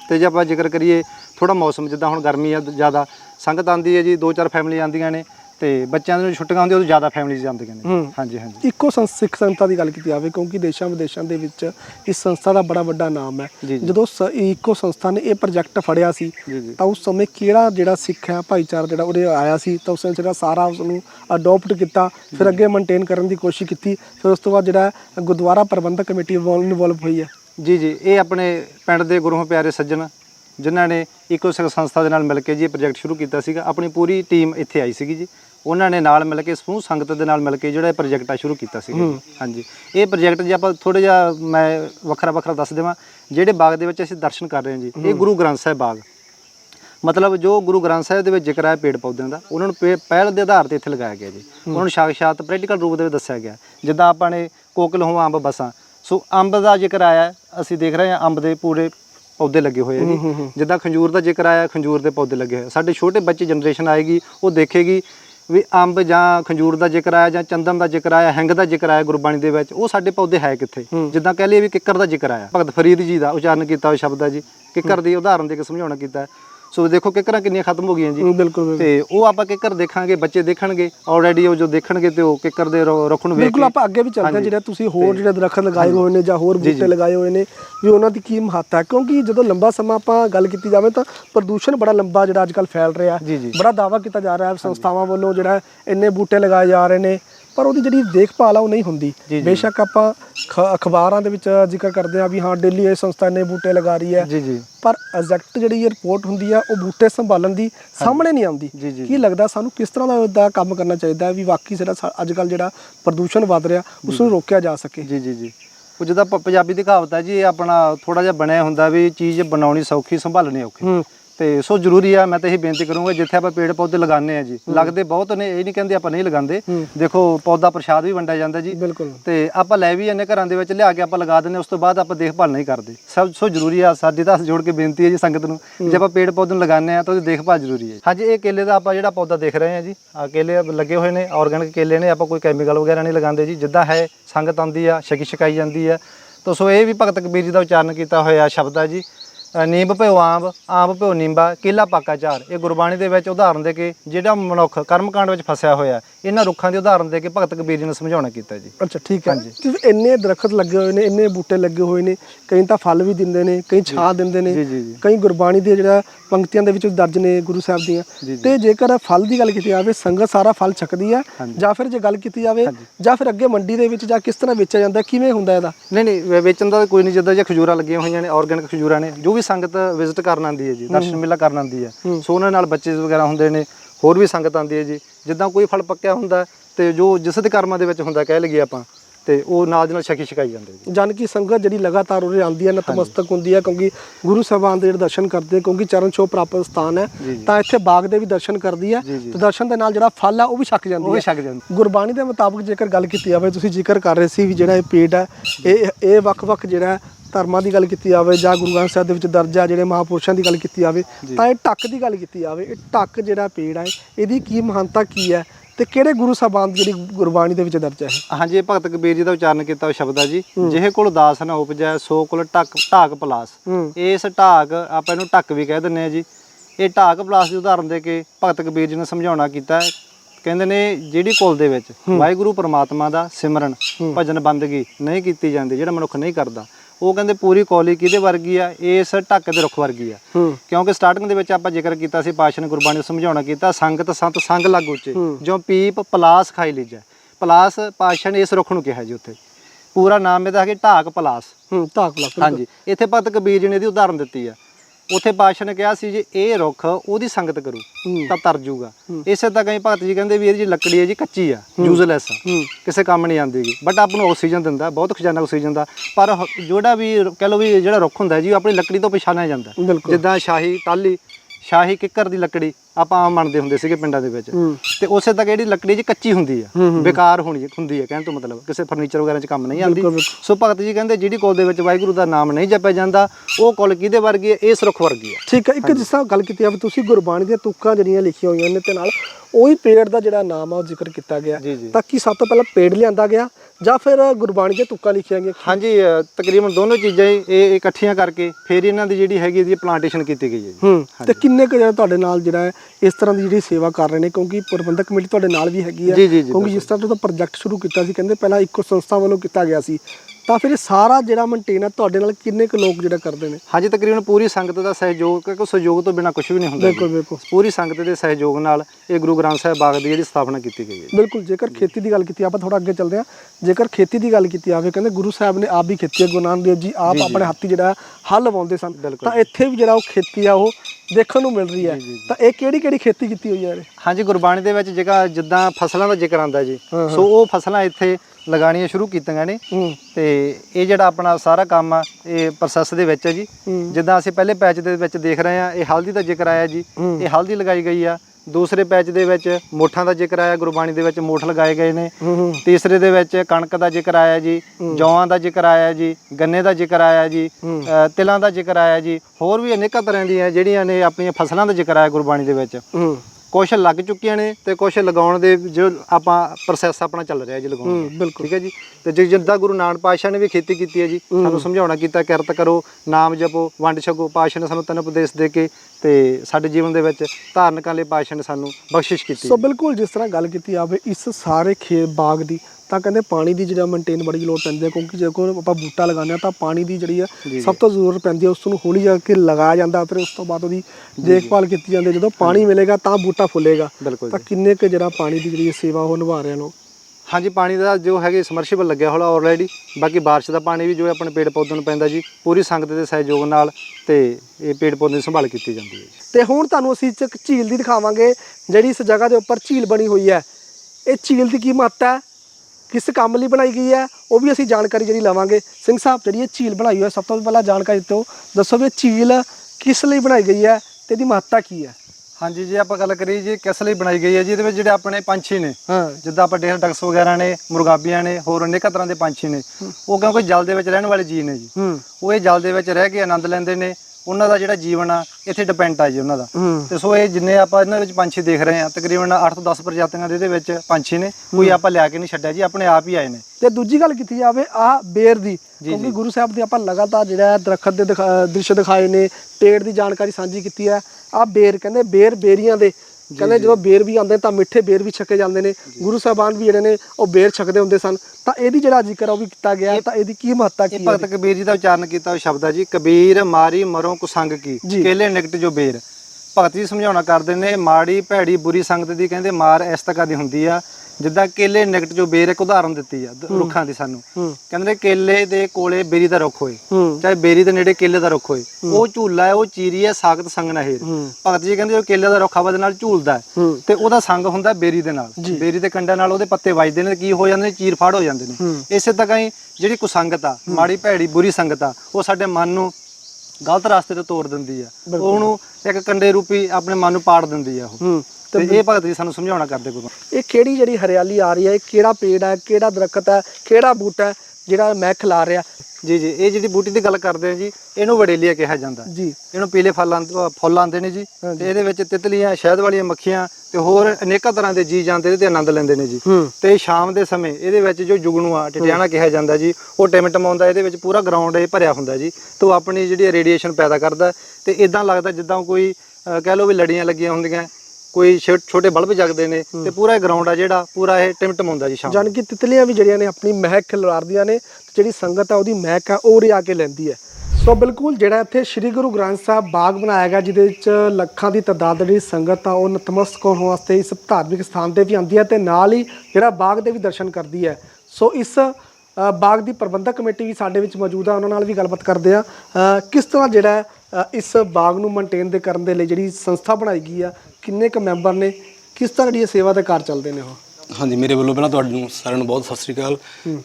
ਤੇ ਜੇ ਆਪਾਂ ਜ਼ਿਕਰ ਕਰੀਏ ਥੋੜਾ ਮੌਸਮ ਜਿੱਦਾਂ ਹੁਣ ਗਰਮੀ ਆ ਜ਼ਿਆਦਾ ਸੰਗਤ ਆਉਂਦੀ ਹੈ ਜੀ ਦੋ ਚਾਰ ਫੈਮਿਲੀ ਆਉਂਦੀਆਂ ਨੇ ਤੇ ਬੱਚਿਆਂ ਨੂੰ ਛੁੱਟੀਆਂ ਹੁੰਦੀਆਂ ਉਦੋਂ ਜ਼ਿਆਦਾ ਫੈਮਿਲੀਜ਼ ਆਉਂਦੀਆਂ ਨੇ ਹੂੰ। ਹਾਂਜੀ ਹਾਂਜੀ। ਇੱਕੋ ਸੰਸ- ਸਿੱਖ ਸੰਸਥਾ ਦੀ ਗੱਲ ਕੀਤੀ ਜਾਵੇ ਕਿਉਂਕਿ ਦੇਸ਼ਾਂ ਵਿਦੇਸ਼ਾਂ ਦੇ ਵਿੱਚ ਇਸ ਸੰਸਥਾ ਦਾ ਬੜਾ ਵੱਡਾ ਨਾਮ ਹੈ। ਜੀ, ਜੀ। ਜਦੋਂ ਸ- ਇੱਕੋ ਸੰਸਥਾ ਨੇ ਇਹ ਪ੍ਰੋਜੈਕਟ ਫੜਿਆ ਸੀ ਜੀ ਜੀ। ਤਾਂ ਉਸ ਸਮੇਂ ਕਿਹੜਾ ਜਿਹੜਾ ਸਿੱਖ ਹੈ ਭਾਈਚਾਰਾ ਜਿਹੜਾ ਉਹਦੇ ਆਇਆ ਸੀ ਤਾਂ ਉਸ ਨੇ ਜਿਹੜਾ ਸਾਰਾ ਉਸ ਨੂੰ ਅਡਾਪਟ ਕੀਤਾ ਫਿਰ ਅੱਗੇ ਮੇਨਟੇਨ ਕਰਨ ਦੀ ਕੋਸ਼ਿਸ਼ ਕੀਤੀ ਫਿਰ ਉਸ ਤੋਂ ਬਾਅਦ ਜਿਹੜਾ ਗੁਰਦੁਆਰਾ ਪ੍ਰਬੰਧਕ ਕਮੇਟੀ ਇਨਵੋਲਵ ਹੋਈ ਹੈ। ਜੀ ਜੀ। ਇਹ ਆਪਣੇ ਪਿੰਡ ਦੇ ਗੁਰੂਆਂ ਪਿਆਰੇ ਸੱਜਣ ਜਿਨ੍ਹਾਂ ਨੇ ਇਕੋ ਸਿੱਖ ਸੰਸਥਾ ਦੇ ਨਾਲ ਮਿਲ ਕੇ ਜੀ ਇਹ ਪ੍ਰੋਜੈਕਟ ਸ਼ੁਰੂ ਕੀਤਾ ਸੀਗਾ। ਆਪਣੀ ਪੂਰੀ ਟੀਮ ਇੱਥੇ ਆਈ ਸੀਗੀ ਜੀ। ਉਹਨਾਂ ਨੇ ਨਾਲ ਮਿਲ ਕੇ ਸਮੂਹ ਸੰਗਤ ਦੇ ਨਾਲ ਮਿਲ ਕੇ ਜਿਹੜਾ ਇਹ ਪ੍ਰੋਜੈਕਟ ਆ ਸ਼ੁਰੂ ਕੀਤਾ ਜੀ। ਹਾਂਜੀ। ਇਹ ਪ੍ਰੋਜੈਕਟ ਜੇ ਆਪਾਂ ਥੋੜਾ ਜਿਹਾ ਮੈਂ ਵੱਖਰਾ ਵੱਖਰਾ ਦੱਸ ਦੇਵਾਂ ਜਿਹੜੇ ਬਾਗ ਦੇ ਵਿੱਚ ਅਸੀਂ ਦਰਸ਼ਨ ਕਰ ਰਹੇ ਹਾਂ ਜੀ ਇਹ ਗੁਰੂ ਗ੍ਰੰਥ ਸਾਹਿਬ ਬਾਗ। ਮਤਲਬ ਜੋ ਗੁਰੂ ਗ੍ਰੰਥ ਸਾਹਿਬ ਦੇ ਵਿੱਚ ਜ਼ਿਕਰ ਹੈ ਪੇੜ ਪੌਦਿਆਂ ਦਾ ਉਹਨਾਂ ਨੂੰ ਪਹਿਲ ਦੇ ਆਧਾਰ ਤੇ ਇੱਥੇ ਲਗਾਇਆ ਗਿਆ ਜੀ। ਉਹਨਾਂ ਨੂੰ ਸਾਖਸ਼ਾਤ ਪ੍ਰੈਕਟੀਕਲ ਰੂਪ ਦੇ ਵਿੱਚ ਦੱਸਿਆ ਗਿਆ। ਜਿੱਦਾਂ ਆਪਾਂ ਨੇ ਕੋਕਲ ਹੋਵਾਂ ਅੰਬ ਬਸਾਂ ਸੋ ਅੰਬ ਦਾ ਜ਼ਿਕਰ ਆਇਆ ਅਸੀਂ ਦੇਖ ਰਹੇ ਹਾਂ ਅੰਬ ਦੇ ਪੂਰੇ ਪੌਦੇ ਲੱਗੇ ਹੋਏ ਆ ਜੀ। ਜਿੱਦਾਂ ਖੰਜੂਰ ਦਾ ਜ਼ਿਕਰ ਆਇਆ ਖੰਜੂਰ ਦੇ ਪੌਦੇ ਲੱਗੇ ਹੋਏ ਆ। ਸਾਡੇ ਛੋਟੇ ਬੱਚੇ ਜਨਰੇਸ਼ਨ ਆਏਗੀ ਉਹ ਦੇਖੇਗੀ ਵੀ ਅੰਬ ਜਾਂ ਖੰਜੂਰ ਦਾ ਜ਼ਿਕਰ ਆਇਆ ਜਾਂ ਚੰਦਨ ਦਾ ਜ਼ਿਕਰ ਆਇਆ ਹੈਂਗ ਦਾ ਜ਼ਿਕਰ ਆਇਆ ਗੁਰਬਾਣੀ ਦੇ ਵਿੱਚ ਉਹ ਸਾਡੇ ਪੌਦੇ ਹੈ ਕਿੱਥੇ? ਜਿੱਦਾਂ ਕਹਿ ਲਈਏ ਵੀ ਕਿੱਕਰ ਦਾ ਜ਼ਿਕਰ ਆਇਆ। ਭਗਤ ਫਰੀਦ ਜੀ ਦਾ ਉਚਾਰਨ ਕੀਤਾ ਹੋਇਆ ਸ਼ਬਦ ਹੈ ਜੀ ਕਿੱਕਰ ਦੀ ਉਦਾਹਰਨ ਦੇ ਕੇ ਸਮਝਾਉਣਾ ਕੀਤਾ ਹੈ। ਸੋ ਦੇਖੋ ਕਿੱਕਰਾਂ ਕਿੰਨੀਆਂ ਖਤਮ ਹੋ ਗਈਆਂ ਜੀ। ਬਿਲਕੁਲ ਤੇ ਉਹ ਆਪਾਂ ਕਿੱਕਰ ਦੇਖਾਂਗੇ ਬੱਚੇ ਦੇਖਣਗੇ ਆਲਰੇਡੀ ਉਹ ਜੋ ਦੇਖਣਗੇ ਤੇ ਉਹ ਕਿੱਕਰ ਦੇ ਰੁੱਖ ਨੂੰ ਵੇਖ ਬਿਲਕੁਲ ਆਪਾਂ ਅੱਗੇ ਵੀ ਚੱਲਦੇ ਹਾਂ। ਜਿਹੜਾ ਤੁਸੀਂ ਹੋਰ ਜਿਹੜੇ ਦਰਖਤ ਲਗਾਏ ਹੋਏ ਨੇ ਜਾਂ ਹੋਰ ਬੂਟੇ। ਲਗਾਏ ਹੋਏ ਨੇ ਵੀ ਉਹਨਾਂ ਦੀ ਕੀ ਮਹੱਤਤਾ ਹੈ? ਕਿਉਂਕਿ ਜਦੋਂ ਲੰਬਾ ਸਮਾਂ ਆਪਾਂ ਗੱਲ ਕੀਤੀ ਜਾਵੇ ਤਾਂ ਪ੍ਰਦੂਸ਼ਣ ਬੜਾ ਲੰਬਾ ਜਿਹੜਾ ਅੱਜ ਕੱਲ ਫੈਲ ਰਿਹਾ। ਬੜਾ ਦਾਵਾ ਕੀਤਾ ਜਾ ਰਿਹਾ ਹੈ ਸੰਸਥਾਵਾਂ ਵੱਲੋਂ ਜਿਹੜਾ ਇੰਨੇ ਬੂਟੇ ਲਗਾਏ ਜਾ ਰਹੇ ਨੇ। ਪਰ ਉਹਦੀ ਜਿਹੜੀ ਦੇਖਭਾਲ ਆ ਉਹ ਨਹੀਂ ਹੁੰਦੀ। ਬੇਸ਼ੱਕ ਆਪਾਂ ਅਖਬਾਰਾਂ ਦੇ ਵਿੱਚ ਜ਼ਿਕਰ ਕਰਦੇ ਆ ਵੀ ਹਾਂ ਡੇਲੀ ਇਹ ਸੰਸਥਾ ਇੰਨੇ ਬੂਟੇ ਲਗਾ ਰਹੀ ਹੈ। ਜੀ ਜੀ। ਪਰ ਐਗਜ਼ੈਕਟ ਜਿਹੜੀ ਇਹ ਰਿਪੋਰਟ ਹੁੰਦੀ ਆ ਉਹ ਬੂਟੇ ਸੰਭਾਲਣ ਦੀ ਸਾਹਮਣੇ ਨਹੀਂ ਆਉਂਦੀ। ਕੀ ਲੱਗਦਾ ਸਾਨੂੰ ਕਿਸ ਤਰ੍ਹਾਂ ਦਾ ਕੰਮ ਕਰਨਾ ਚਾਹੀਦਾ ਹੈ ਵੀ ਵਾਕਈ ਜਿਹੜਾ ਅੱਜ ਕੱਲ ਜਿਹੜਾ ਪ੍ਰਦੂਸ਼ਣ ਵੱਧ ਰਿਹਾ ਉਸ ਨੂੰ ਰੋਕਿਆ ਜਾ ਸਕੇ। ਜੀ ਜੀ ਜੀ। ਉਹ ਪ- ਪੰਜਾਬੀ ਦੀ ਕਹਾਵਤ ਹੈ ਜੀ ਇਹ ਆਪਣਾ ਥੋੜਾ ਜਿਹਾ ਬਣਿਆ ਹੁੰਦਾ ਵੀ ਚੀਜ਼ ਬਣਾਉਣੀ ਸੌਖੀ ਸੰਭਾਲਣੀ ਔਖੀ। ਤੇ ਸੋ ਜ਼ਰੂਰੀ ਆ ਮੈਂ ਤਾਂ ਇਹ ਬੇਨਤੀ ਕਰੂੰਗਾ ਜਿੱਥੇ ਆਪਾਂ ਪੇੜ ਪੌਦੇ ਲਗਾਉਂਦੇ ਆ ਜੀ ਲੱਗਦੇ ਬਹੁਤ ਨੇ ਇਹ ਨਹੀਂ ਕਹਿੰਦੇ ਆਪਾਂ ਨਹੀਂ ਲਗਾਉਂਦੇ। ਦੇਖੋ ਪੌਦਾ ਪ੍ਰਸ਼ਾਦ ਵੀ ਵੰਡਿਆ ਜਾਂਦਾ ਜੀ। ਬਿਲਕੁਲ। ਤੇ ਆਪਾਂ ਲੈ ਵੀ ਜਾਂਦੇ ਘਰਾਂ ਦੇ ਵਿੱਚ ਲਿਆ ਕੇ ਆਪਾਂ ਲਗਾ ਦਿੰਦੇ ਉਸ ਤੋਂ ਬਾਅਦ ਆਪਾਂ ਦੇਖਭਾਲ ਨਹੀਂ ਕਰਦੇ। ਸਭ ਸੋ ਜ਼ਰੂਰੀ ਆ ਸਾਡੀ ਤਾਂ ਜੋੜ ਕੇ ਬੇਨਤੀ ਹੈ ਜੀ ਸੰਗਤ ਨੂੰ ਜੇ ਆਪਾਂ ਪੇੜ ਪੌਦੇ ਨੂੰ ਲਗਾਉਂਦੇ ਆ ਤਾਂ ਉਹਦੀ ਦੇਖਭਾਲ ਜ਼ਰੂਰੀ ਹੈ ਹਾਂਜੀ ਇਹ ਕੇਲੇ ਦਾ ਆਪਾਂ ਜਿਹੜਾ ਪੌਦਾ ਦੇਖ ਰਹੇ ਹਾਂ ਜੀ ਆ ਕੇਲੇ ਲੱਗੇ ਹੋਏ ਨੇ ਆਰਗੈਨਿਕ ਕੇਲੇ ਨੇ ਆਪਾਂ ਕੋਈ ਕੈਮੀਕਲ ਵਗੈਰਾ ਨਹੀਂ ਲਗਾਉਂਦੇ ਜੀ ਜਿੱਦਾਂ ਹੈ ਸੰਗਤ ਆਉਂਦੀ ਆ ਛਕੀ ਛਕਾਈ ਜਾਂਦੀ ਆ। ਤਾਂ ਸੋ ਇਹ ਵੀ ਭਗਤ ਕਬੀਰ ਜੀ ਦਾ ਉਚਾਰਨ ਕੀਤਾ ਹੋਇਆ ਸ਼ਬਦ ਹੈ ਜੀ। ਅ, ਨੀਂਬ ਭਿਓ ਆਂਬ ਆਂਬ ਭਿਓ ਨੀਂਬਾ ਕੇਲਾ ਪਾਕਾ ਝਾਰ ਇਹ ਗੁਰਬਾਣੀ ਦੇ ਵਿੱਚ ਉਦਾਹਰਨ ਦੇ ਕੇ ਜਿਹੜਾ ਮਨੁੱਖ ਕਰਮਕਾਂਡ ਵਿੱਚ ਫਸਿਆ ਹੋਇਆ ਇਹਨਾਂ ਰੁੱਖਾਂ ਦੀ ਉਦਾਹਰਨ ਦੇ ਕੇ ਭਗਤ ਕਬੀਰ ਜੀ ਨੇ ਸਮਝਾਉਣਾ ਕੀਤਾ ਜੀ। ਅੱਛਾ ਠੀਕ ਹੈ। ਤੇ ਇੰਨੇ ਦਰਖਤ ਲੱਗੇ ਹੋਏ ਨੇ ਇੰਨੇ ਬੂਟੇ ਲੱਗੇ ਹੋਏ ਨੇ ਕਈ ਤਾਂ ਫਲ ਵੀ ਦਿੰਦੇ ਨੇ ਕਈ ਛਾਂ ਦਿੰਦੇ ਨੇ ਜੀ ਜੀ ਜੀ। ਕਈ ਗੁਰਬਾਣੀ ਦੇ ਜਿਹੜਾ ਪੰਕਤੀਆਂ ਦੇ ਵਿੱਚ ਦਰਜ ਨੇ ਗੁਰੂ ਸਾਹਿਬ ਦੀਆਂ। ਜੀ, ਜੀ। ਤੇ ਜੇਕਰ ਫਲ ਦੀ ਗੱਲ ਕੀਤੀ ਜਾਵੇ ਸੰਗਤ ਸਾਰਾ ਫਲ ਛਕਦੀ ਹੈ ਹਾਂਜੀ। ਜਾਂ ਫਿਰ ਜੇ ਗੱਲ ਕੀਤੀ ਜਾਵੇ ਜਾਂ ਫਿਰ ਅੱਗੇ ਮੰਡੀ ਦੇ ਵਿੱਚ ਜਾਂ ਕਿਸ ਤਰ੍ਹਾਂ ਵੇਚਿਆ ਜਾਂਦਾ ਕਿਵੇਂ ਹੁੰਦਾ ਇਹਦਾ? ਨਹੀਂ ਨਹੀਂ ਵੇ- ਵੇਚਣ ਦਾ ਤਾਂ ਕੋਈ ਨਹੀਂ ਜਿੱਦਾਂ ਜੇ ਖਜੂਰਾਂ ਲੱਗੀਆਂ ਹੋਈਆਂ ਨੇ ਆਰਗੈਨਿਕ ਖਜੂਰਾਂ ਨੇ ਜੋ ਵੀ ਸੰਗਤ ਵਿਜ਼ਿਟ ਕਰਨ ਆਉਂਦੀ ਹੈ ਜੀ ਦਰਸ਼ਨ ਮੇਲਾ ਕਰਨ ਆਉਂਦੀ ਹੈ। ਸੋ ਉਹਨਾਂ ਨਾਲ ਬੱਚੇ ਵਗੈਰਾ ਹੁੰਦੇ ਨੇ ਹੋਰ ਵੀ ਸੰਗਤ ਆਉਂਦੀ ਹੈ ਜੀ। ਜਿੱਦਾਂ ਕੋਈ ਫਲ ਪੱਕਿਆ ਹੁੰਦਾ ਤੇ ਜੋ ਜਿਸ ਦੇ ਕਰਮਾਂ ਦੇ ਵਿੱਚ ਹੁੰਦਾ ਕਹਿ ਲਈਏ ਆਪਾਂ ਤੇ ਉਹ ਨਾਲ ਦੀ ਨਾਲ ਛਕੀ ਛਕਾਈ ਜਾਂਦੇ ਜੀ ਜਨ ਕੀ ਸੰਗਤ ਜਿਹੜੀ ਲਗਾਤਾਰ ਉਰੇ ਆਉਂਦੀ ਹੈ ਨਤਮਸਤਕ ਹੁੰਦੀ ਹੈ ਕਿਉਂਕਿ ਗੁਰੂ ਸਾਹਿਬਾਨ ਦੇ ਜਿਹੜੇ ਦਰਸ਼ਨ ਕਰਦੇ ਕਿਉਂਕਿ ਚਰਨ ਛੋਹ ਪ੍ਰਾਪਤ ਸਥਾਨ ਹੈ। ਤਾਂ ਇੱਥੇ ਬਾਗ ਦੇ ਵੀ ਦਰਸ਼ਨ ਕਰਦੀ ਹੈ। ਤੇ ਦਰਸ਼ਨ ਦੇ ਨਾਲ ਜਿਹੜਾ ਫਲ ਹੈ ਉਹ ਵੀ ਛਕ ਜਾਂਦੀ ਉਹ ਵੀ ਹੈ। ਛਕ ਜਾਂਦੇ ਗੁਰਬਾਣੀ ਦੇ ਮੁਤਾਬਕ ਜੇਕਰ ਗੱਲ ਕੀਤੀ ਜਾਵੇ ਤੁਸੀਂ ਜ਼ਿਕਰ ਕਰ ਰਹੇ ਸੀ ਵੀ ਜਿਹੜਾ ਇਹ ਪੇੜ ਹੈ ਇਹ ਇਹ ਵੱਖ-ਵੱਖ ਜਿਹੜਾ ਧਰਮਾਂ ਦੀ ਗੱਲ ਕੀਤੀ ਜਾਵੇ ਜਾਂ ਗੁਰੂ ਗ੍ਰੰਥ ਸਾਹਿਬ ਦੇ ਵਿੱਚ ਦਰਜ ਹੈ ਜਿਹੜੇ ਮਹਾਪੁਰਸ਼ਾਂ ਦੀ ਗੱਲ ਕੀਤੀ ਜਾਵੇ ਤਾਂ ਇਹ ਟੱਕ ਦੀ ਗੱਲ ਕੀਤੀ ਜਾਵੇ। ਇਹ ਟੱਕ ਜਿਹੜਾ ਪੇੜ ਹੈ ਇਹਦੀ ਕੀ ਮਹਾਨਤਾ ਕੀ ਹੈ ਤੇ ਕਿਹੜੇ ਗੁਰੂ ਸਾਹਿਬਾਨ ਦੀ ਜਿਹੜੀ ਗੁਰਬਾਣੀ ਦੇ ਵਿੱਚ ਦਰਜ ਹੈ? ਹਾਂਜੀ ਇਹ ਭਗਤ ਕਬੀਰ ਜੀ ਦਾ ਉਚਾਰਨ ਕੀਤਾ ਹੋਇਆ ਸ਼ਬਦ ਹੈ ਜੀ। ਜਿਹੇ ਕੋਲ ਦਾਸ ਨਾ ਉਪਜੈ ਸੋ ਕੋਲ ਢੱਕ ਢਾਕ ਪਲਾਸ। ਇਸ ਢਾਕ ਆਪਾਂ ਇਹਨੂੰ ਢੱਕ ਵੀ ਕਹਿ ਦਿੰਦੇ ਆ ਜੀ। ਇਹ ਢਾਕ ਪਲਾਸ ਦੀ ਉਦਾਹਰਨ ਦੇ ਕੇ ਭਗਤ ਕਬੀਰ ਜੀ ਨੇ ਸਮਝਾਉਣਾ ਕੀਤਾ ਕਹਿੰਦੇ ਨੇ ਜਿਹੜੀ ਕੁਲ ਦੇ ਵਿੱਚ ਵਾਹਿਗੁਰੂ ਪਰਮਾਤਮਾ ਦਾ ਸਿਮਰਨ ਭਜਨ ਬੰਦਗੀ ਨਹੀਂ ਕੀਤੀ ਜਾਂਦੀ ਜਿਹੜਾ ਮਨੁੱਖ ਨਹੀਂ ਕਰਦਾ। ਉਹ ਕਹਿੰਦੇ ਪੂਰੀ ਕੌਲੀ ਕਿਹਦੇ ਵਰਗੀ ਆ? ਇਸ ਢੱਕ ਦੇ ਰੁੱਖ ਵਰਗੀ ਆ। ਕਿਉਂਕਿ ਸਟਾਰਟਿੰਗ ਦੇ ਵਿੱਚ ਆਪਾਂ ਜ਼ਿਕਰ ਕੀਤਾ ਸੀ ਪਾਸ਼ਾ ਨੇ ਗੁਰਬਾਣੀ ਨੂੰ ਸਮਝਾਉਣਾ ਕੀਤਾ ਸੰਗਤ ਸੰਤ ਸੰਗ ਲੱਗ ਉੱਚੇ। ਜੋ ਪੀਪ ਪਲਾਸ ਖਾਈ ਲੀਜੈ ਪਲਾਸ ਪਾਸ਼ਾ ਨੇ ਇਸ ਰੁੱਖ ਨੂੰ ਕਿਹਾ ਜੀ ਉੱਥੇ। ਪੂਰਾ ਨਾਮ ਇਹਦਾ ਹੈ ਕਿ ਢਾਕ ਪਲਾਸ। ਹੂੰ ਹਾਂਜੀ। ਇੱਥੇ ਭਗਤ ਕਬੀਰ ਜੀ ਨੇ ਇਹਦੀ ਉਦਾਹਰਨ ਦਿੱਤੀ ਆ। ਉੱਥੇ ਪਾਸ਼ਾ ਨੇ ਕਿਹਾ ਸੀ ਜੀ ਇਹ ਰੁੱਖ ਉਹਦੀ ਸੰਗਤ ਕਰੂ ਤਾਂ ਤਰ ਜੂਗਾ। ਇਸੇ ਤਰ੍ਹਾਂ ਕਈ ਭਗਤ ਜੀ ਕਹਿੰਦੇ ਵੀ ਇਹਦੀ ਜਿਹੜੀ ਲੱਕੜੀ ਹੈ ਜੀ ਕੱਚੀ ਆ ਯੂਜ਼ਲੈਸ ਆ। ਕਿਸੇ ਕੰਮ ਨਹੀਂ ਆਉਂਦੀਗੀ ਬਟ ਆਪ ਨੂੰ ਆਕਸੀਜਨ ਦਿੰਦਾ ਬਹੁਤ ਖਜ਼ਾਨਾ ਆਕਸੀਜਨ ਦਾ। ਪਰ ਜਿਹੜਾ ਵੀ ਕਹਿ ਲਓ ਵੀ ਜਿਹੜਾ ਰੁੱਖ ਹੁੰਦਾ ਜੀ ਆਪਣੀ ਲੱਕੜੀ ਤੋਂ ਪਛਾਣਿਆ ਜਾਂਦਾ। ਜਿੱਦਾਂ ਸ਼ਾਹੀ ਟਾਲੀ ਸ਼ਾਹੀ ਕਿੱਕਰ ਦੀ ਲੱਕੜੀ। ਆਪਾਂ ਆਮ ਮੰਨਦੇ ਹੁੰਦੇ ਸੀਗੇ ਪਿੰਡਾਂ ਦੇ ਵਿੱਚ। ਤੇ ਉਸੇ ਤੱਕ ਜਿਹੜੀ ਲੱਕੜੀ ਜੀ ਕੱਚੀ ਹੁੰਦੀ ਆ ਬੇਕਾਰ ਹੋਣੀ ਹੁੰਦੀ ਹੈ ਕਹਿਣ ਤੋਂ ਮਤਲਬ। ਕਿਸੇ ਫਰਨੀਚਰ ਵਗੈਰਾ 'ਚ ਕੰਮ ਨਹੀਂ ਆਉਂਦੀ। ਸੋ ਭਗਤ ਜੀ ਕਹਿੰਦੇ ਜਿਹੜੀ ਕੁਲ ਦੇ ਵਿੱਚ ਵਾਹਿਗੁਰੂ ਦਾ ਨਾਮ ਨਹੀਂ ਜਪਿਆ ਜਾਂਦਾ ਉਹ ਕੁਲ ਕਿਹਦੇ ਵਰਗੀ ਹੈ ਇਹ ਸੁਰਖ ਵਰਗੀ ਹੈ ਠੀਕ ਹੈ ਇੱਕ ਜਿਸ ਤਰ੍ਹਾਂ ਗੱਲ ਕੀਤੀ ਆ ਵੀ ਤੁਸੀਂ ਗੁਰਬਾਣੀ ਦੀਆਂ ਤੁਕਾਂ ਜਿਹੜੀਆਂ ਲਿਖੀਆਂ ਹੋਈਆਂ ਨੇ ਤੇ ਨਾਲ ਉਹੀ ਪੇੜ ਦਾ ਜਿਹੜਾ ਨਾਮ ਆ ਉਹ ਜ਼ਿਕਰ ਕੀਤਾ ਗਿਆ। ਤਾਂ ਕੀ ਸਭ ਤੋਂ ਪਹਿਲਾਂ ਪੇੜ ਲਿਆਂਦਾ ਗਿਆ ਜਾਂ ਫਿਰ ਗੁਰਬਾਣੀ ਦੀਆਂ ਤੁਕਾਂ ਲਿਖੀਆਂ ਗਈਆਂ? ਹਾਂਜੀ ਤਕਰੀਬਨ ਦੋਨੋਂ ਚੀਜ਼ਾਂ ਇਹ ਇਕੱਠੀਆਂ ਕਰਕੇ ਫਿਰ ਇਹਨਾਂ ਦੀ ਜਿਹੜੀ ਹੈਗੀ ਇਹਦੀ ਪਲਾਂਟੇਸ਼ਨ ਕੀਤੀ ਗਈ ਹੈ ਹੂੰ ਤੇ ਕਿੰਨੇ ਕੁ ਜਿਹੜਾ ਤੁਹਾਡੇ ਨਾਲ ਜਿਹੜਾ ਹੈ ਇਸ ਤਰ੍ਹਾਂ ਦੀ ਜਿਹੜੀ ਸੇਵਾ ਕਰ ਰਹੇ ਨੇ? ਕਿਉਂਕਿ ਪ੍ਰਬੰਧਕ ਕਮੇਟੀ ਤੁਹਾਡੇ ਨਾਲ ਵੀ ਹੈਗੀ ਹੈ। ਕਿਉਂਕਿ ਜਿਸ ਤਰ੍ਹਾਂ ਤੋਂ ਪ੍ਰੋਜੈਕਟ ਸ਼ੁਰੂ ਕੀਤਾ ਸੀ ਕਹਿੰਦੇ ਪਹਿਲਾਂ ਇੱਕੋ ਸੰਸਥਾ ਵੱਲੋਂ ਕੀਤਾ ਗਿਆ ਸੀ। ਤਾਂ ਫਿਰ ਇਹ ਸਾਰਾ ਜਿਹੜਾ ਮੇਨਟੇਨ ਹੈ ਤੁਹਾਡੇ ਨਾਲ ਕਿੰਨੇ ਕੁ ਲੋਕ ਜਿਹੜਾ ਕਰਦੇ ਨੇ? ਹਾਂਜੀ ਤਕਰੀਬਨ ਪੂਰੀ ਸੰਗਤ ਦਾ ਸਹਿਯੋਗ ਕਿਉਂਕਿ ਸਹਿਯੋਗ ਤੋਂ ਬਿਨਾ ਕੁਝ ਵੀ ਨਹੀਂ ਹੁੰਦਾ। ਬਿਲਕੁਲ ਬਿਲਕੁਲ। ਪੂਰੀ ਸੰਗਤ ਦੇ ਸਹਿਯੋਗ ਨਾਲ ਇਹ ਗੁਰੂ ਗ੍ਰੰਥ ਸਾਹਿਬ ਬਾਗ ਦੀ ਜਿਹੜੀ ਸਥਾਪਨਾ ਕੀਤੀ ਗਈ ਹੈ ਬਿਲਕੁਲ ਜੇਕਰ ਖੇਤੀ ਦੀ ਗੱਲ ਕੀਤੀ ਆਪਾਂ ਥੋੜਾ ਅੱਗੇ ਚੱਲਦੇ ਹਾਂ। ਜੇਕਰ ਖੇਤੀ ਦੀ ਗੱਲ ਕੀਤੀ ਆਵੇ ਕਹਿੰਦੇ ਗੁਰੂ ਸਾਹਿਬ ਨੇ ਆਪ ਵੀ ਖੇਤੀ ਗੁਰੂ ਨਾਨਕ ਦੇਵ ਜੀ ਆਪ ਆਪਣੇ ਹੱਥੀ ਜਿਹੜਾ ਹੱਲ ਲਵਾਉਂਦੇ ਸਨ। ਤਾਂ ਇੱਥੇ ਵੀ ਜਿਹੜਾ ਉਹ ਖੇਤੀ ਆ ਉਹ ਦੇਖਣ ਨੂੰ ਮਿਲ ਰਹੀ ਹੈ। ਤਾਂ ਇਹ ਕਿਹੜੀ ਕਿਹੜੀ ਖੇਤੀ ਕੀਤੀ ਹੋਈ ਹੈ ਇਹ ਹਾਂਜੀ ਗੁਰਬਾਣੀ ਦੇ ਵਿੱਚ ਜਗ੍ਹਾ ਜਿੱਦਾਂ ਫਸਲਾਂ ਦਾ ਜ਼ਿਕਰ ਆਉਂਦਾ ਜੀ ਸੋ ਉਹ ਫਸਲਾਂ ਇੱਥੇ ਲਗਾਉਣੀਆਂ ਸ਼ੁਰੂ ਕੀਤੀਆਂ ਨੇ। ਤੇ ਇਹ ਜਿਹੜਾ ਆਪਣਾ ਸਾਰਾ ਕੰਮ ਆ ਇਹ ਪ੍ਰੋਸੈਸ ਦੇ ਵਿੱਚ ਹੈ ਜੀ। ਜਿੱਦਾਂ ਅਸੀਂ ਪਹਿਲੇ ਪੈਚ ਦੇ ਵਿੱਚ ਦੇਖ ਰਹੇ ਆ ਇਹ ਹਲਦੀ ਦਾ ਜ਼ਿਕਰ ਆਇਆ ਜੀ। ਇਹ ਹਲਦੀ ਲਗਾਈ ਗਈ ਆ ਦੂਸਰੇ ਪੈਚ ਦੇ ਵਿੱਚ ਮੋਠਾਂ ਦਾ ਜ਼ਿਕਰ ਆਇਆ ਗੁਰਬਾਣੀ ਦੇ ਵਿੱਚ ਮੋਠ ਲਗਾਏ ਗਏ ਨੇ। ਤੀਸਰੇ ਦੇ ਵਿੱਚ ਕਣਕ ਦਾ ਜ਼ਿਕਰ ਆਇਆ ਜੀ ਜੌਆਂ ਦਾ ਜ਼ਿਕਰ ਆਇਆ ਜੀ ਗੰਨੇ ਦਾ ਜ਼ਿਕਰ ਆਇਆ ਜੀ ਤਿਲਾਂ ਦਾ ਜ਼ਿਕਰ ਆਇਆ ਜੀ। ਹੋਰ ਵੀ ਅਨੇਕਾਂ ਤਰ੍ਹਾਂ ਦੀਆਂ ਜਿਹੜੀਆਂ ਨੇ ਆਪਣੀਆਂ ਫਸਲਾਂ ਦਾ ਜ਼ਿਕਰ ਆਇਆ ਗੁਰਬਾਣੀ ਦੇ ਵਿੱਚ। ਕੁਝ ਲੱਗ ਚੁੱਕੀਆਂ ਨੇ ਤੇ ਕੁਝ ਲਗਾਉਣ ਦੇ ਜੋ ਆਪਾਂ ਪ੍ਰੋਸੈਸ ਆਪਣਾ ਚੱਲ ਰਿਹਾ ਜੀ ਲਗਾਉਣ ਦਾ। ਬਿਲਕੁਲ। ਠੀਕ ਹੈ ਜੀ? ਤੇ ਜਿ- ਜਿੱਦਾਂ ਗੁਰੂ ਨਾਨਕ ਪਾਤਸ਼ਾਹ ਨੇ ਵੀ ਖੇਤੀ ਕੀਤੀ ਹੈ ਜੀ ਸਾਨੂੰ ਸਮਝਾਉਣਾ ਕੀਤਾ ਕਿਰਤ ਕਰੋ ਨਾਮ ਜਪੋ ਵੰਡ ਛਕੋ ਪਾਤਸ਼ਾਹ ਨੇ ਸਾਨੂੰ ਤਿੰਨ ਉਪਦੇਸ਼ ਦੇ ਕੇ ਤੇ ਸਾਡੇ ਜੀਵਨ ਦੇ ਵਿੱਚ ਧਾਰਨ ਲਈ ਪਾਤਸ਼ਾਹ ਨੇ ਸਾਨੂੰ ਬਖਸ਼ਿਸ਼ ਕੀਤੀ ਸੋ ਬਿਲਕੁਲ ਜਿਸ ਤਰ੍ਹਾਂ ਗੱਲ ਕੀਤੀ ਆਵੇ ਇਸ ਸਾਰੇ ਖੇ ਬਾਗ ਦੀ ਤਾਂ ਕਹਿੰਦੇ ਪਾਣੀ ਦੀ ਜਿਹੜਾ ਮੇਨਟੇਨ ਬੜੀ ਲੋੜ ਪੈਂਦੀ ਹੈ ਕਿਉਂਕਿ ਜੇ ਕੋਈ ਆਪਾਂ ਬੂਟਾ ਲਗਾਉਂਦੇ ਹਾਂ ਤਾਂ ਪਾਣੀ ਦੀ ਜਿਹੜੀ ਹੈ ਸਭ ਤੋਂ ਜ਼ਰੂਰਤ ਪੈਂਦੀ ਹੈ ਉਸ ਨੂੰ ਹੌਲੀ ਜਾ ਕੇ ਲਗਾਇਆ ਜਾਂਦਾ ਫਿਰ ਉਸ ਤੋਂ ਬਾਅਦ ਉਹਦੀ ਦੇਖਭਾਲ ਕੀਤੀ ਜਾਂਦੀ ਹੈ। ਜਦੋਂ ਪਾਣੀ ਮਿਲੇਗਾ ਤਾਂ ਬੂਟਾ ਫੁੱਲੇਗਾ। ਤਾਂ ਕਿੰਨੇ ਕੁ ਜਿਹੜਾ ਪਾਣੀ ਦੀ ਜਿਹੜੀ ਸੇਵਾ ਉਹ ਨਿਭਾ ਰਹੇ ਲੋਕ? ਹਾਂਜੀ ਪਾਣੀ ਦਾ ਜੋ ਹੈਗੇ ਸਮਰਸ਼ੀਬਲ ਲੱਗਿਆ ਹੋਇਆ ਆਲਰੇਡੀ ਬਾਕੀ ਬਾਰਿਸ਼ ਦਾ ਪਾਣੀ ਵੀ ਜੋ ਆਪਣੇ ਪੇੜ ਪੌਦਿਆਂ ਨੂੰ ਪੈਂਦਾ ਜੀ ਪੂਰੀ ਸੰਗਤ ਦੇ ਸਹਿਯੋਗ ਨਾਲ ਤੇ ਇਹ ਪੇੜ ਪੌਦੇ ਦੀ ਸੰਭਾਲ ਕੀਤੀ ਜਾਂਦੀ ਹੈ ਜੀ। ਤੇ ਹੁਣ ਤੁਹਾਨੂੰ ਅਸੀਂ ਇੱਕ ਝੀਲ ਦੀ ਦਿਖਾਵਾਂਗੇ ਜਿਹੜੀ ਇਸ ਜਗ੍ਹਾ ਦੇ ਉੱਪਰ ਝੀਲ ਬਣੀ ਹੋਈ ਹੈ। ਇਹ ਝੀਲ ਦੀ ਕੀ ਮਹੱਤਤਾ ਹੈ? ਕਿਸ ਕੰਮ ਲਈ ਬਣਾਈ ਗਈ ਹੈ ਉਹ ਵੀ ਅਸੀਂ ਜਾਣਕਾਰੀ ਜਿਹੜੀ ਲਵਾਂਗੇ। ਸਿੰਘ ਸਾਹਿਬ ਜਿਹੜੀ ਇਹ ਝੀਲ ਬਣਾਈ ਹੋਈ ਹੈ ਸਭ ਤੋਂ ਪਹਿਲਾਂ ਜਾਣਕਾਰੀ ਦਿਓ। ਦੱਸੋ ਵੀ ਇਹ ਝੀਲ ਕਿਸ ਲਈ ਬਣਾਈ ਗਈ ਹੈ ਤੇ ਇਹਦੀ ਮਹੱਤਤਾ ਕੀ ਹੈ? ਹਾਂਜੀ ਜੇ ਆਪਾਂ ਗੱਲ ਕਰੀਏ ਜੀ ਕਿਸ ਲਈ ਬਣਾਈ ਗਈ ਹੈ ਜੀ? ਇਹਦੇ ਵਿੱਚ ਜਿਹੜੇ ਆਪਣੇ ਪੰਛੀ ਨੇ ਹਾਂ। ਜਿੱਦਾਂ ਆਪਾਂ ਡੇਰ ਡਕਸ ਵਗੈਰਾ ਨੇ ਮੁਰਗਾਬੀਆਂ ਨੇ ਹੋਰ ਅਨੇਕਾਂ ਤਰ੍ਹਾਂ ਦੇ ਪੰਛੀ ਨੇ ਉਹ ਕਿਉਂਕਿ ਜਲ ਦੇ ਵਿੱਚ ਰਹਿਣ ਵਾਲੇ ਜੀਵ ਨੇ ਜੀ। ਉਹ ਇਹ ਜਲ ਦੇ ਵਿੱਚ ਰਹਿ ਕੇ ਆਨੰਦ ਲੈਂਦੇ ਨੇ ਉਹਨਾਂ ਦਾ ਜਿਹੜਾ ਜੀਵਨ ਆ ਇੱਥੇ ਡਿਪੈਂਡ ਆ ਜੀ ਉਹਨਾਂ ਦਾ। ਤੇ ਸੋ ਇਹ ਜਿੰਨੇ ਆਪਾਂ ਇਹਨਾਂ ਵਿੱਚ ਪੰਛੀ ਦੇਖ ਰਹੇ ਆ ਤਕਰੀਬਨ 8 ਤੋਂ 10 ਪ੍ਰਜਾਤੀਆਂ ਦੇ ਇਹਦੇ ਵਿੱਚ ਪੰਛੀ ਨੇ ਕੋਈ ਆਪਾਂ ਲਿਆ ਕੇ ਨਹੀਂ ਛੱਡਿਆ ਜੀ ਆਪਣੇ ਆਪ ਹੀ ਆਏ ਨੇ। ਤੇ ਦੂਜੀ ਗੱਲ ਕੀਤੀ ਜਾਵੇ ਆ ਬੇਰ ਦੀ ਕਿਉਂਕਿ ਗੁਰੂ ਸਾਹਿਬ ਦੇ ਆਪਾਂ ਲਗਾਤਾਰ ਜਿਹੜਾ ਹੈ ਦਰਖਤ ਦੇ ਦ੍ਰਿਸ਼ ਦਿਖਾਏ ਨੇ ਪੇੜ ਦੀ ਜਾਣਕਾਰੀ ਸਾਂਝੀ ਕੀਤੀ ਹੈ। ਆ ਬੇਰ ਕਹਿੰਦੇ ਬੇਰ ਬੇਰੀਆਂ ਦੇ। ਕਹਿੰਦੇ ਜਦੋਂ ਬੇਰ ਵੀ ਆਉਂਦੇ ਤਾਂ ਮਿੱਠੇ ਬੇਰ ਵੀ ਛਕੇ ਜਾਂਦੇ ਨੇ। ਗੁਰੂ ਸਾਹਿਬਾਨ ਵੀ ਜਿਹੜੇ ਨੇ ਉਹ ਬੇਰ ਛਕਦੇ ਹੁੰਦੇ ਸਨ। ਤਾਂ ਇਹਦੀ ਜਿਹੜਾ ਜ਼ਿਕਰ ਉਹ ਵੀ ਕੀਤਾ ਗਿਆ। ਤਾਂ ਇਹਦੀ ਕੀ ਮਹੱਤਤਾ ਕੀ ਹੈ ਭਗਤ ਕਬੀਰ ਜੀ ਦਾ ਉਚਾਰਨ ਕੀਤਾ ਹੋਇਆ ਸ਼ਬਦ ਆ ਜੀ ਕਬੀਰ ਮਾਰੀ ਮਰੋਂ ਕੁਸੰਗ ਕੀ। ਕੇਲੇ ਨਿਕਟ ਜੋ ਬੇਰ। ਭਗਤ ਜੀ ਸਮਝਾਉਣਾ ਕਰਦੇ ਨੇ ਮਾੜੀ ਭੈੜੀ ਬੁਰੀ ਸੰਗਤ ਦੀ ਕਹਿੰਦੇ ਮਾਰ ਇਸ ਤੱਕਾ ਦੀ ਹੁੰਦੀ ਆ। ਜਿੱਦਾਂ ਕੇਲੇ ਨਿਕਟ ਜੋ ਬੇਰ ਇੱਕ ਉਦਾਹਰਨ ਦਿੱਤੀ ਆ ਦ- ਰੁੱਖਾਂ ਦੀ ਸਾਨੂੰ। ਹੂੰ। ਕਹਿੰਦੇ ਨੇ ਕੇਲੇ ਦੇ ਕੋਲੇ ਬੇਰੀ ਦਾ ਰੁੱਖ ਹੋਏ ਹੂੰ। ਚਾਹੇ ਬੇਰੀ ਦੇ ਨੇੜੇ ਕੇਲੇ ਦਾ ਰੁੱਖ ਹੋਏ ਉਹ ਝੂਲਾ ਹੈ ਉਹ ਚੀਰੀ ਹੈ ਸਾਖਤ ਸੰਗ ਨਹਿਰ ਹੂੰ। ਭਗਤ ਜੀ ਕਹਿੰਦੇ ਉਹ ਕੇਲੇ ਦਾ ਰੁੱਖ ਹਵਾ ਦੇ ਨਾਲ ਝੂਲਦਾ ਹੈ ਹੂੰ। ਤੇ ਉਹਦਾ ਸੰਗ ਹੁੰਦਾ ਬੇਰੀ ਦੇ ਨਾਲ। ਜੀ। ਬੇਰੀ ਦੇ ਕੰਡਾਂ ਨਾਲ ਉਹਦੇ ਪੱਤੇ ਵੱਜਦੇ ਨੇ ਤੇ ਕੀ ਹੋ ਜਾਂਦੇ ਨੇ? ਚੀਰ ਫਾੜ ਹੋ ਜਾਂਦੇ ਨੇ। ਹੂੰ। ਇਸੇ ਤਰ੍ਹਾਂ ਹੀ ਜਿਹੜੀ ਕੁਸੰਗਤ ਆ ਮਾੜੀ ਭੈੜੀ ਬੁਰੀ ਸੰਗਤ ਆ ਉਹ ਸਾਡੇ ਮਨ ਨੂੰ ਗਲਤ ਰਸਤੇ ਤੇ ਤੋੜ ਦਿੰਦੀ ਆ। ਬਿਲਕੁਲ। ਉਹਨੂੰ ਇੱਕ ਕੰਡੇ ਰੂਪੀ ਆਪਣੇ ਮਨ ਨੂੰ ਪਾੜ ਦਿੰਦੀ ਆ ਉਹ। ਹੂੰ। ਤੇ ਇਹ ਭਗਤ ਜੀ ਸਾਨੂੰ ਸਮਝਾਉਣਾ ਕਰਦੇ ਗੁਰੂ ਇਹ ਕਿਹੜੀ ਜਿਹੜੀ ਹਰਿਆਲੀ ਆ ਰਹੀ ਹੈ ਇਹ ਕਿਹੜਾ ਪੇੜ ਹੈ ਕਿਹੜਾ ਦਰਖਤ ਹੈ ਕਿਹੜਾ ਬੂਟਾ ਹੈ ਜਿਹੜਾ ਮੈਂ ਖਿਲਾ ਰਿਹਾ? ਜੀ ਜੀ ਇਹ ਜਿਹੜੀ ਬੂਟੀ ਦੀ ਗੱਲ ਕਰਦੇ ਆ ਜੀ ਇਹਨੂੰ ਵਡੇਲੀਆ ਕਿਹਾ ਜਾਂਦਾ ਜੀ। ਇਹਨੂੰ ਪੀਲੇ ਫਲ ਆਂਦ- ਫੁੱਲ ਆਉਂਦੇ ਨੇ ਜੀ। ਤੇ ਇਹਦੇ ਵਿੱਚ ਤਿਤਲੀਆਂ ਸ਼ਹਿਦ ਵਾਲੀਆਂ ਮੱਖੀਆਂ ਤੇ ਹੋਰ ਅਨੇਕਾਂ ਤਰ੍ਹਾਂ ਦੇ ਜੀ ਜਾਂਦੇ ਇਹਦੇ ਤੇ ਆਨੰਦ ਲੈਂਦੇ ਨੇ ਜੀ। ਤੇ ਸ਼ਾਮ ਦੇ ਸਮੇਂ ਇਹਦੇ ਵਿੱਚ ਜੋ ਜੁਗਨੂ ਆ ਟਿਟਿਆਣਾ ਕਿਹਾ ਜਾਂਦਾ ਜੀ ਉਹ ਟਿਮਟਮਾਉਂਦਾ ਇਹਦੇ ਵਿੱਚ ਪੂਰਾ ਗਰਾਊਂਡ ਇਹ ਭਰਿਆ ਹੁੰਦਾ ਜੀ। ਤੇ ਆਪਣੀ ਜਿਹੜੀ ਰੇਡੀਏਸ਼ਨ ਪੈਦਾ ਕਰਦਾ ਤੇ ਇਦਾਂ ਲੱਗਦਾ ਜਿੱਦਾਂ ਕੋਈ ਕਹਿ ਲਓ ਵੀ ਲੜੀਆਂ ਲੱਗੀਆਂ ਹੁੰਦੀਆਂ ਕੋਈ ਛੋ- ਛੋਟੇ ਬਲਬ ਜਗਦੇ ਨੇ ਤੇ ਪੂਰਾ ਇਹ ਗਰਾਊਂਡ ਆ ਜਿਹੜਾ ਪੂਰਾ ਇਹ ਟਿਮਟਮਾਉਂਦਾ ਜੀ ਸ਼ਾਮ ਨੂੰ। ਜਾਨ ਕਿ ਤਿਤਲੀਆਂ ਵੀ ਜਿਹੜੀਆਂ ਨੇ ਆਪਣੀ ਮਹਿਕ ਖਿਲਾਰਦੀਆਂ ਨੇ ਤੇ ਜਿਹੜੀ ਸੰਗਤ ਹੈ ਉਹਦੀ ਮਹਿਕ ਹੈ ਉਹ ਰਿਆ ਕੇ ਲੈਂਦੀ ਹੈ। ਸੋ ਬਿਲਕੁਲ ਜਿਹੜਾ ਇੱਥੇ ਸ੍ਰੀ ਗੁਰੂ ਗ੍ਰੰਥ ਸਾਹਿਬ ਬਾਗ ਬਣਾਇਆ ਗਿਆ ਜਿਹਦੇ ਵਿੱਚ ਲੱਖਾਂ ਦੀ ਤਦਾਦ ਜਿਹੜੀ ਸੰਗਤ ਆ ਉਹ ਨਤਮਸਤਕ ਹੋਣ ਵਾਸਤੇ ਇਸ ਧਾਰਮਿਕ ਸਥਾਨ ਤੇ ਵੀ ਆਉਂਦੀ ਹੈ ਤੇ ਨਾਲ ਹੀ ਜਿਹੜਾ ਬਾਗ ਦੇ ਵੀ ਦਰਸ਼ਨ ਕਰਦੀ ਹੈ। ਸੋ ਇਸ ਅ, ਬਾਗ ਦੀ ਪ੍ਰਬੰਧਕ ਕਮੇਟੀ ਵੀ ਸਾਡੇ ਵਿੱਚ ਮੌਜੂਦ ਆ ਉਹਨਾਂ ਨਾਲ ਵੀ ਗੱਲਬਾਤ ਕਰਦੇ ਆ। ਅ, ਕਿਸ ਤਰ੍ਹਾਂ ਜਿਹੜਾ ਹੈ, ਅ, ਇਸ ਬਾਗ ਨੂੰ ਮੇਨਟੇਨ ਦੇ ਕਰਨ ਦੇ ਲਈ ਜਿਹੜੀ ਸੰਸਥਾ ਬਣਾਈ ਗਈ ਆ ਕਿੰਨੇ ਕੁ ਮੈਂਬਰ ਨੇ? ਕਿਸ ਤਰ੍ਹਾਂ ਜਿਹੜੀ ਇਹ ਸੇਵਾ ਦੇ ਕਾਰ ਚੱਲਦੇ ਨੇ ਉਹ? ਹਾਂਜੀ ਮੇਰੇ ਵੱਲੋਂ ਪਹਿਲਾਂ ਤੁਹਾਨੂੰ ਸਾਰਿਆਂ ਨੂੰ ਬਹੁਤ ਸਤਿ ਸ੍ਰੀ ਅਕਾਲ।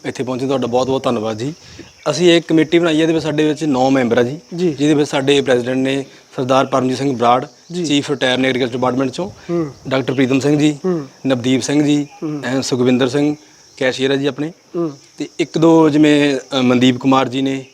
ਇੱਥੇ ਪਹੁੰਚੇ ਤੁਹਾਡਾ ਬਹੁਤ ਬਹੁਤ ਧੰਨਵਾਦ ਜੀ। ਅਸੀਂ ਇੱਕ ਕਮੇਟੀ ਬਣਾਈ ਹੈ ਇਹਦੇ ਵਿੱਚ ਸਾਡੇ ਵਿੱਚ 9 ਮੈਂਬਰ ਆ ਜੀ। ਜਿਹਦੇ ਵਿੱਚ ਸਾਡੇ ਪ੍ਰੈਜ਼ੀਡੈਂਟ ਨੇ Sardar Paramjit Singh Brar chief retire agriculture department ਚੋਂ। ਡਾਕਟਰ ਪ੍ਰੀਤਮ ਸਿੰਘ ਜੀ ਨਵਦੀਪ ਸਿੰਘ ਜੀ ਐਂ ਸੁਖਵਿੰਦਰ ਸਿੰਘ ਕੈਸ਼ੀਅਰ ਹੈ ਜੀ ਆਪਣੇ। ਤੇ ਇੱਕ ਦੋ ਜਿਵੇਂ ਮਨਦੀਪ ਕੁਮਾਰ ਜੀ ਨੇ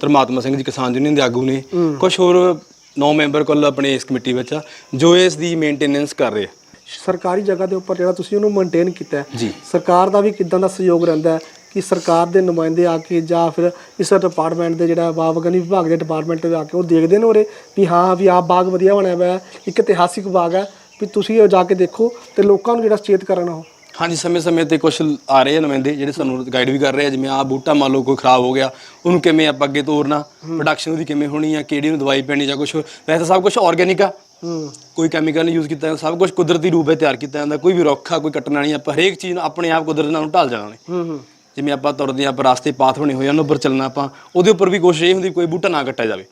ਧਰਮਾਤਮਾ ਸਿੰਘ ਜੀ ਕਿਸਾਨ ਯੂਨੀਅਨ ਦੇ ਆਗੂ ਨੇ। ਕੁਝ ਹੋਰ ਨੌ ਮੈਂਬਰ ਕੋਲ ਆਪਣੇ ਇਸ ਕਮੇਟੀ ਵਿੱਚ ਆ ਜੋ ਇਸ ਦੀ ਮੇਨਟੇਨੈਂਸ ਕਰ ਰਹੇ ਆ ਸਰਕਾਰੀ ਜਗ੍ਹਾ ਦੇ ਉੱਪਰ ਜਿਹੜਾ ਤੁਸੀਂ ਉਹਨੂੰ ਮੇਨਟੇਨ ਕੀਤਾ ਹੈ ਜੀ। ਸਰਕਾਰ ਦਾ ਵੀ ਕਿਦਾਂ ਦਾ ਸਹਿਯੋਗ ਰਹਿੰਦਾ ਹੈ ਕਿ ਸਰਕਾਰ ਦੇ ਨੁਮਾਇੰਦੇ ਆ ਕੇ ਜਾਂ ਫਿਰ ਇਸ ਡਿਪਾਰਟਮੈਂਟ ਦੇ ਜਿਹੜਾ ਬਾਗਬਾਨੀ ਵਿਭਾਗ ਦੇ ਡਿਪਾਰਟਮੈਂਟ ਦੇ ਆ ਕੇ ਉਹ ਦੇਖਦੇ ਨੇ ਉਰੇ ਵੀ ਹਾਂ ਵੀ ਆਹ ਬਾਗ ਵਧੀਆ ਬਣਿਆ ਹੋਇਆ ਹੈ ਇੱਕ ਇਤਿਹਾਸਿਕ ਬਾਗ ਹੈ ਵੀ ਤੁਸੀਂ ਉਹ ਜਾ ਕੇ ਦੇਖੋ ਤੇ ਲੋਕਾਂ ਨੂੰ ਜਿਹੜਾ ਸੁਚੇਤ ਕਰਨਾ ਉਹ ਹਾਂਜੀ ਸਮੇਂ-ਸਮੇਂ ਤੇ ਕੁਝ ਆ ਰਹੇ ਆ ਨੁਮਾਇੰਦੇ ਜਿਹੜੇ ਸਾਨੂੰ ਗਾਈਡ ਵੀ ਕਰ ਰਹੇ ਆ ਜਿਵੇਂ ਆ ਬੂਟਾ ਮੰਨ ਲਓ ਕੋਈ ਖਰਾਬ ਹੋ ਗਿਆ ਉਹਨੂੰ ਕਿਵੇਂ ਆਪਾਂ ਅੱਗੇ ਤੋਰਨਾ ਪ੍ਰੋਡਕਸ਼ਨ ਉਹਦੀ ਕਿਵੇਂ ਹੋਣੀ ਆ ਕਿਹੜੀ ਨੂੰ ਦਵਾਈ ਪੈਣੀ ਜਾਂ ਕੁਝ ਵੈਸੇ ਸਭ ਕੁਝ ਆਰਗੇਨਿਕ ਆ। ਕੋਈ ਕੈਮੀਕਲ ਨਹੀਂ ਯੂਜ਼ ਕੀਤਾ ਜਾਂਦਾ ਸਭ ਕੁਝ ਕੁਦਰਤੀ ਰੂਪ ਵਿੱਚ ਤਿਆਰ ਕੀਤਾ ਜਾਂਦਾ ਕੋਈ ਵੀ ਰੁੱਖ ਆ ਕੋਈ ਕੱਟਣਾ ਨਹੀਂ ਆਪਾਂ ਹਰੇਕ ਚੀਜ਼ ਨੂੰ ਆਪਣੇ ਆਪ ਕੁਦਰਤ ਨਾਲ ਢਾਲ ਜਾਣਾ ਨੇ ਹੂੰ ਹੂੰ। ਜਿਵੇਂ ਆਪਾਂ ਤੁਰਦੇ ਆਪਾਂ ਰਾਸਤੇ ਪਾਥ ਬਣੇ ਹੋਏ ਆ ਉਹਨਾਂ ਉੱਪਰ ਚੱਲਣਾ ਆਪਾਂ ਉਹਦੇ ਉੱਪਰ ਵੀ ਕੋਸ਼ਿਸ਼ ਇਹ ਹੁੰਦੀ ਕੋਈ ਬੂਟਾ ਨਾ ਕੱਟਿਆ ਜਾਵੇ।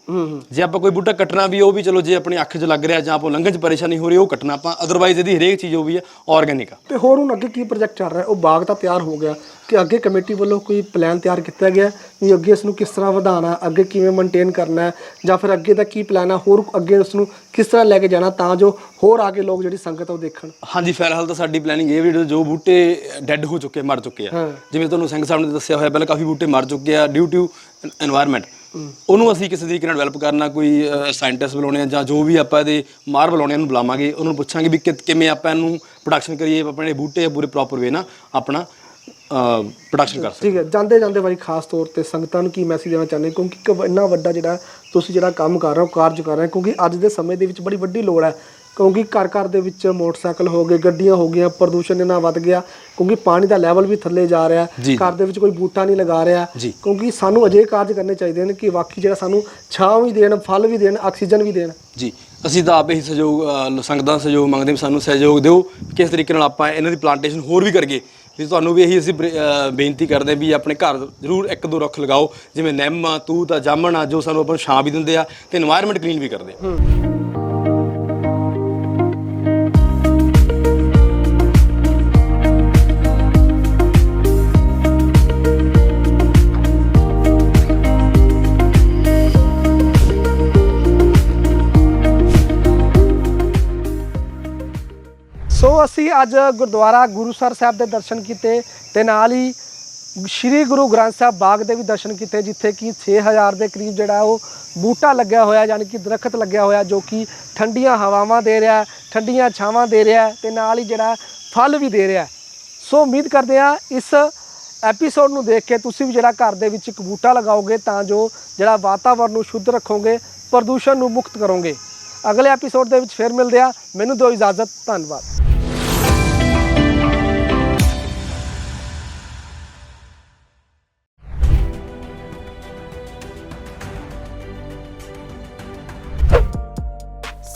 ਜੇ ਆਪਾਂ ਕੋਈ ਬੂਟਾ ਕੱਟਣਾ ਵੀ ਉਹ ਵੀ ਚਲੋ ਜੇ ਆਪਣੀ ਅੱਖ 'ਚ ਲੱਗ ਰਿਹਾ ਜਾਂ ਆਪਾਂ ਲੰਘਣ 'ਚ ਪਰੇਸ਼ਾਨੀ ਹੋ ਰਹੀ ਉਹ ਕੱਟਣਾ ਆਪਾਂ ਅਦਰਵਾਈਜ਼ ਇਹਦੀ ਹਰੇਕ ਚੀਜ਼ ਉਹ ਵੀ ਆ ਆਰਗੇਨਿਕ ਆ। ਤੇ ਹੋਰ ਹੁਣ ਅੱਗੇ ਕੀ ਪ੍ਰੋਜੈਕਟ ਚੱਲ ਰਿਹਾ? ਉਹ ਬਾਗ ਤਾਂ ਤਿਆਰ ਹੋ ਗਿਆ ਕਿ ਅੱਗੇ ਕਮੇਟੀ ਵੱਲੋਂ ਕੋਈ ਪਲਾਨ ਤਿਆਰ ਕੀਤਾ ਗਿਆ ਵੀ ਅੱਗੇ ਇਸ ਨੂੰ ਕਿਸ ਤਰ੍ਹਾਂ ਵਧਾਉਣਾ ਅੱਗੇ ਕਿਵੇਂ ਮੇਨਟੇਨ ਕਰਨਾ ਹੈ ਜਾਂ ਫਿਰ ਅੱਗੇ ਦਾ ਕੀ ਪਲਾਨ ਹੈ ਹੋਰ ਅੱਗੇ ਉਸ ਨੂੰ ਕਿਸ ਤਰ੍ਹਾਂ ਲੈ ਕੇ ਜਾਣਾ ਤਾਂ ਜੋ ਹੋਰ ਆ ਕੇ ਲੋਕ ਜਿਹੜੀ ਸੰਗਤ ਆ ਉਹ ਦੇਖਣ? ਹਾਂਜੀ ਫਿਲਹਾਲ ਤਾਂ ਸਾਡੀ ਪਲੈਨਿੰਗ ਇਹ ਵੀ ਜੋ ਬੂਟੇ ਡੈੱਡ ਹੋ ਚੁੱਕੇ ਮਰ ਚੁੱਕੇ ਆ। ਜਿਵੇਂ ਤੁਹਾਨੂੰ ਸਿੰਘ ਸਾਹਿਬ ਨੇ ਦੱਸਿਆ ਹੋਇਆ ਪਹਿਲਾਂ ਕਾਫੀ ਬੂਟੇ ਮਰ ਚੁੱਕੇ ਆ ਡਿਊ ਟੂ এনवायरमेंट ਉਹਨੂੰ ਅਸੀਂ ਕਿਸੇ ਤਰੀਕੇ ਨਾਲ ਡਿਵੈਲਪ ਕਰਨਾ ਕੋਈ ਸਾਇੰਟਿਸਟ ਬੁਲਾਉਣੇ ਆ ਜਾਂ ਜੋ ਵੀ ਆਪਾਂ ਇਹਦੇ ਮਾਰ ਬੁਲਾਉਣੇ ਨੂੰ ਬੁਲਾਵਾਂਗੇ। ਉਹਨਾਂ ਨੂੰ ਪੁੱਛਾਂਗੇ ਵੀ ਕਿਵੇਂ ਆਪਾਂ ਇਹਨੂੰ ਪ੍ਰੋਡਕਸ਼ਨ ਕਰੀਏ ਆਪਣੇ ਬੂਟੇ ਪੂਰੇ ਪ੍ਰੋਪਰ ਵੇ ਨਾਲ ਆਪਣਾ। ਪ੍ਰੋਡਕਸ਼ਨ ਕਰ ਠੀਕ ਹੈ ਜਾਂਦੇ ਜਾਂਦੇ ਵਾਰੀ ਖਾਸ ਤੌਰ ਤੇ ਸੰਗਤਾਂ ਨੂੰ ਕੀ ਮੈਸੇਜ ਦੇਣਾ ਚਾਹੁੰਦੇ? ਕਿਉਂਕਿ ਇੱਕ ਇੰਨਾ ਵੱਡਾ ਜਿਹੜਾ ਤੁਸੀਂ ਜਿਹੜਾ ਕੰਮ ਕਰ ਰਹੇ ਹੋ ਕਾਰਜ ਕਰ ਰਹੇ ਹੋ ਕਿਉਂਕਿ ਅੱਜ ਦੇ ਸਮੇਂ ਦੇ ਵਿੱਚ ਬੜੀ ਵੱਡੀ ਲੋੜ ਹੈ। ਕਿਉਂਕਿ ਘਰ ਘਰ ਦੇ ਵਿੱਚ ਮੋਟਰਸਾਈਕਲ ਹੋ ਗਏ ਗੱਡੀਆਂ ਹੋ ਗਈਆਂ ਪ੍ਰਦੂਸ਼ਣ ਇੰਨਾ ਵੱਧ ਗਿਆ ਕਿਉਂਕਿ ਪਾਣੀ ਦਾ ਲੈਵਲ ਵੀ ਥੱਲੇ ਜਾ ਰਿਹਾ। ਘਰ ਦੇ ਵਿੱਚ ਕੋਈ ਬੂਟਾ ਨਹੀਂ ਲਗਾ ਰਿਹਾ। ਕਿਉਂਕਿ ਸਾਨੂੰ ਅਜੇ ਕਾਰਜ ਕਰਨੇ ਚਾਹੀਦੇ ਨੇ ਕਿ ਵਾਕਈ ਜਿਹੜਾ ਸਾਨੂੰ ਛਾਂ ਵੀ ਦੇਣ ਫਲ ਵੀ ਦੇਣ ਆਕਸੀਜਨ ਵੀ ਦੇਣ। ਜੀ। ਅਸੀਂ ਤਾਂ ਆਪ ਹੀ ਸਹਿਯੋਗ ਸੰਗਤਾਂ ਸਹਿਯੋਗ ਮੰਗਦੇ ਹਾਂ ਸਾਨੂੰ ਸਹਿਯੋਗ ਦਿਓ। ਕਿਸ ਤਰੀਕੇ ਨਾਲ ਆਪਾਂ ਇਹਨਾਂ ਦੀ ਪਲਾਂਟੇਸ਼ਨ ਹੋਰ ਵੀ ਕਰੀਏ। ਵੀ ਤੁਹਾਨੂੰ ਵੀ ਇਹੀ ਅਸੀਂ ਬਰੇ- ਬੇਨਤੀ ਕਰਦੇ ਹਾਂ ਵੀ ਆਪਣੇ ਘਰ ਜ਼ਰੂਰ ਇੱਕ ਦੋ ਰੁੱਖ ਲਗਾਓ, ਜਿਵੇਂ ਨਿੰਮ ਆ, ਤੂਤ ਆ, ਜਾਮਣ ਆ, ਜੋ ਸਾਨੂੰ ਆਪਾਂ ਨੂੰ ਛਾਂ ਵੀ ਦਿੰਦੇ ਆ ਤੇ এনवायरमेंट ਕਲੀਨ ਵੀ ਕਰਦੇ ਆ। ਸੋ ਅਸੀਂ ਅੱਜ ਗੁਰਦੁਆਰਾ ਗੁਰੂਸਰ ਸਾਹਿਬ ਦੇ ਦਰਸ਼ਨ ਕੀਤੇ ਤੇ ਨਾਲ ਹੀ ਸ੍ਰੀ ਗੁਰੂ ਗ੍ਰੰਥ ਸਾਹਿਬ ਬਾਗ ਦੇ ਵੀ ਦਰਸ਼ਨ ਕੀਤੇ, ਜਿੱਥੇ ਕਿ 6000 ਦੇ ਕਰੀਬ ਜਿਹੜਾ ਉਹ ਬੂਟਾ ਲੱਗਿਆ ਹੋਇਆ, ਯਾਨੀ ਕਿ ਦਰਖਤ ਲੱਗਿਆ ਹੋਇਆ, ਜੋ ਕਿ ਠੰਡੀਆਂ ਹਵਾਵਾਂ ਦੇ ਰਿਹਾ, ਠੰਡੀਆਂ ਛਾਵਾਂ ਦੇ ਰਿਹਾ ਹੈ ਤੇ ਨਾਲ ਹੀ ਜਿਹੜਾ ਫਲ ਵੀ ਦੇ ਰਿਹਾ। ਸੋ ਉਮੀਦ ਕਰਦੇ ਹਾਂ ਇਸ ਐਪੀਸੋਡ ਨੂੰ ਦੇਖ ਕੇ ਤੁਸੀਂ ਵੀ ਜਿਹੜਾ ਘਰ ਦੇ ਵਿੱਚ ਇੱਕ ਬੂਟਾ ਲਗਾਓਗੇ ਤਾਂ ਜੋ ਜਿਹੜਾ ਵਾਤਾਵਰਣ ਨੂੰ ਸ਼ੁੱਧ ਰੱਖੋਗੇ, ਪ੍ਰਦੂਸ਼ਣ ਨੂੰ ਮੁਕਤ ਕਰੋਗੇ। ਅਗਲੇ ਐਪੀਸੋਡ ਦੇ ਵਿੱਚ ਫਿਰ ਮਿਲਦੇ ਆ ਮੈਨੂੰ ਦਿਓ ਇਜਾਜ਼ਤ, ਧੰਨਵਾਦ।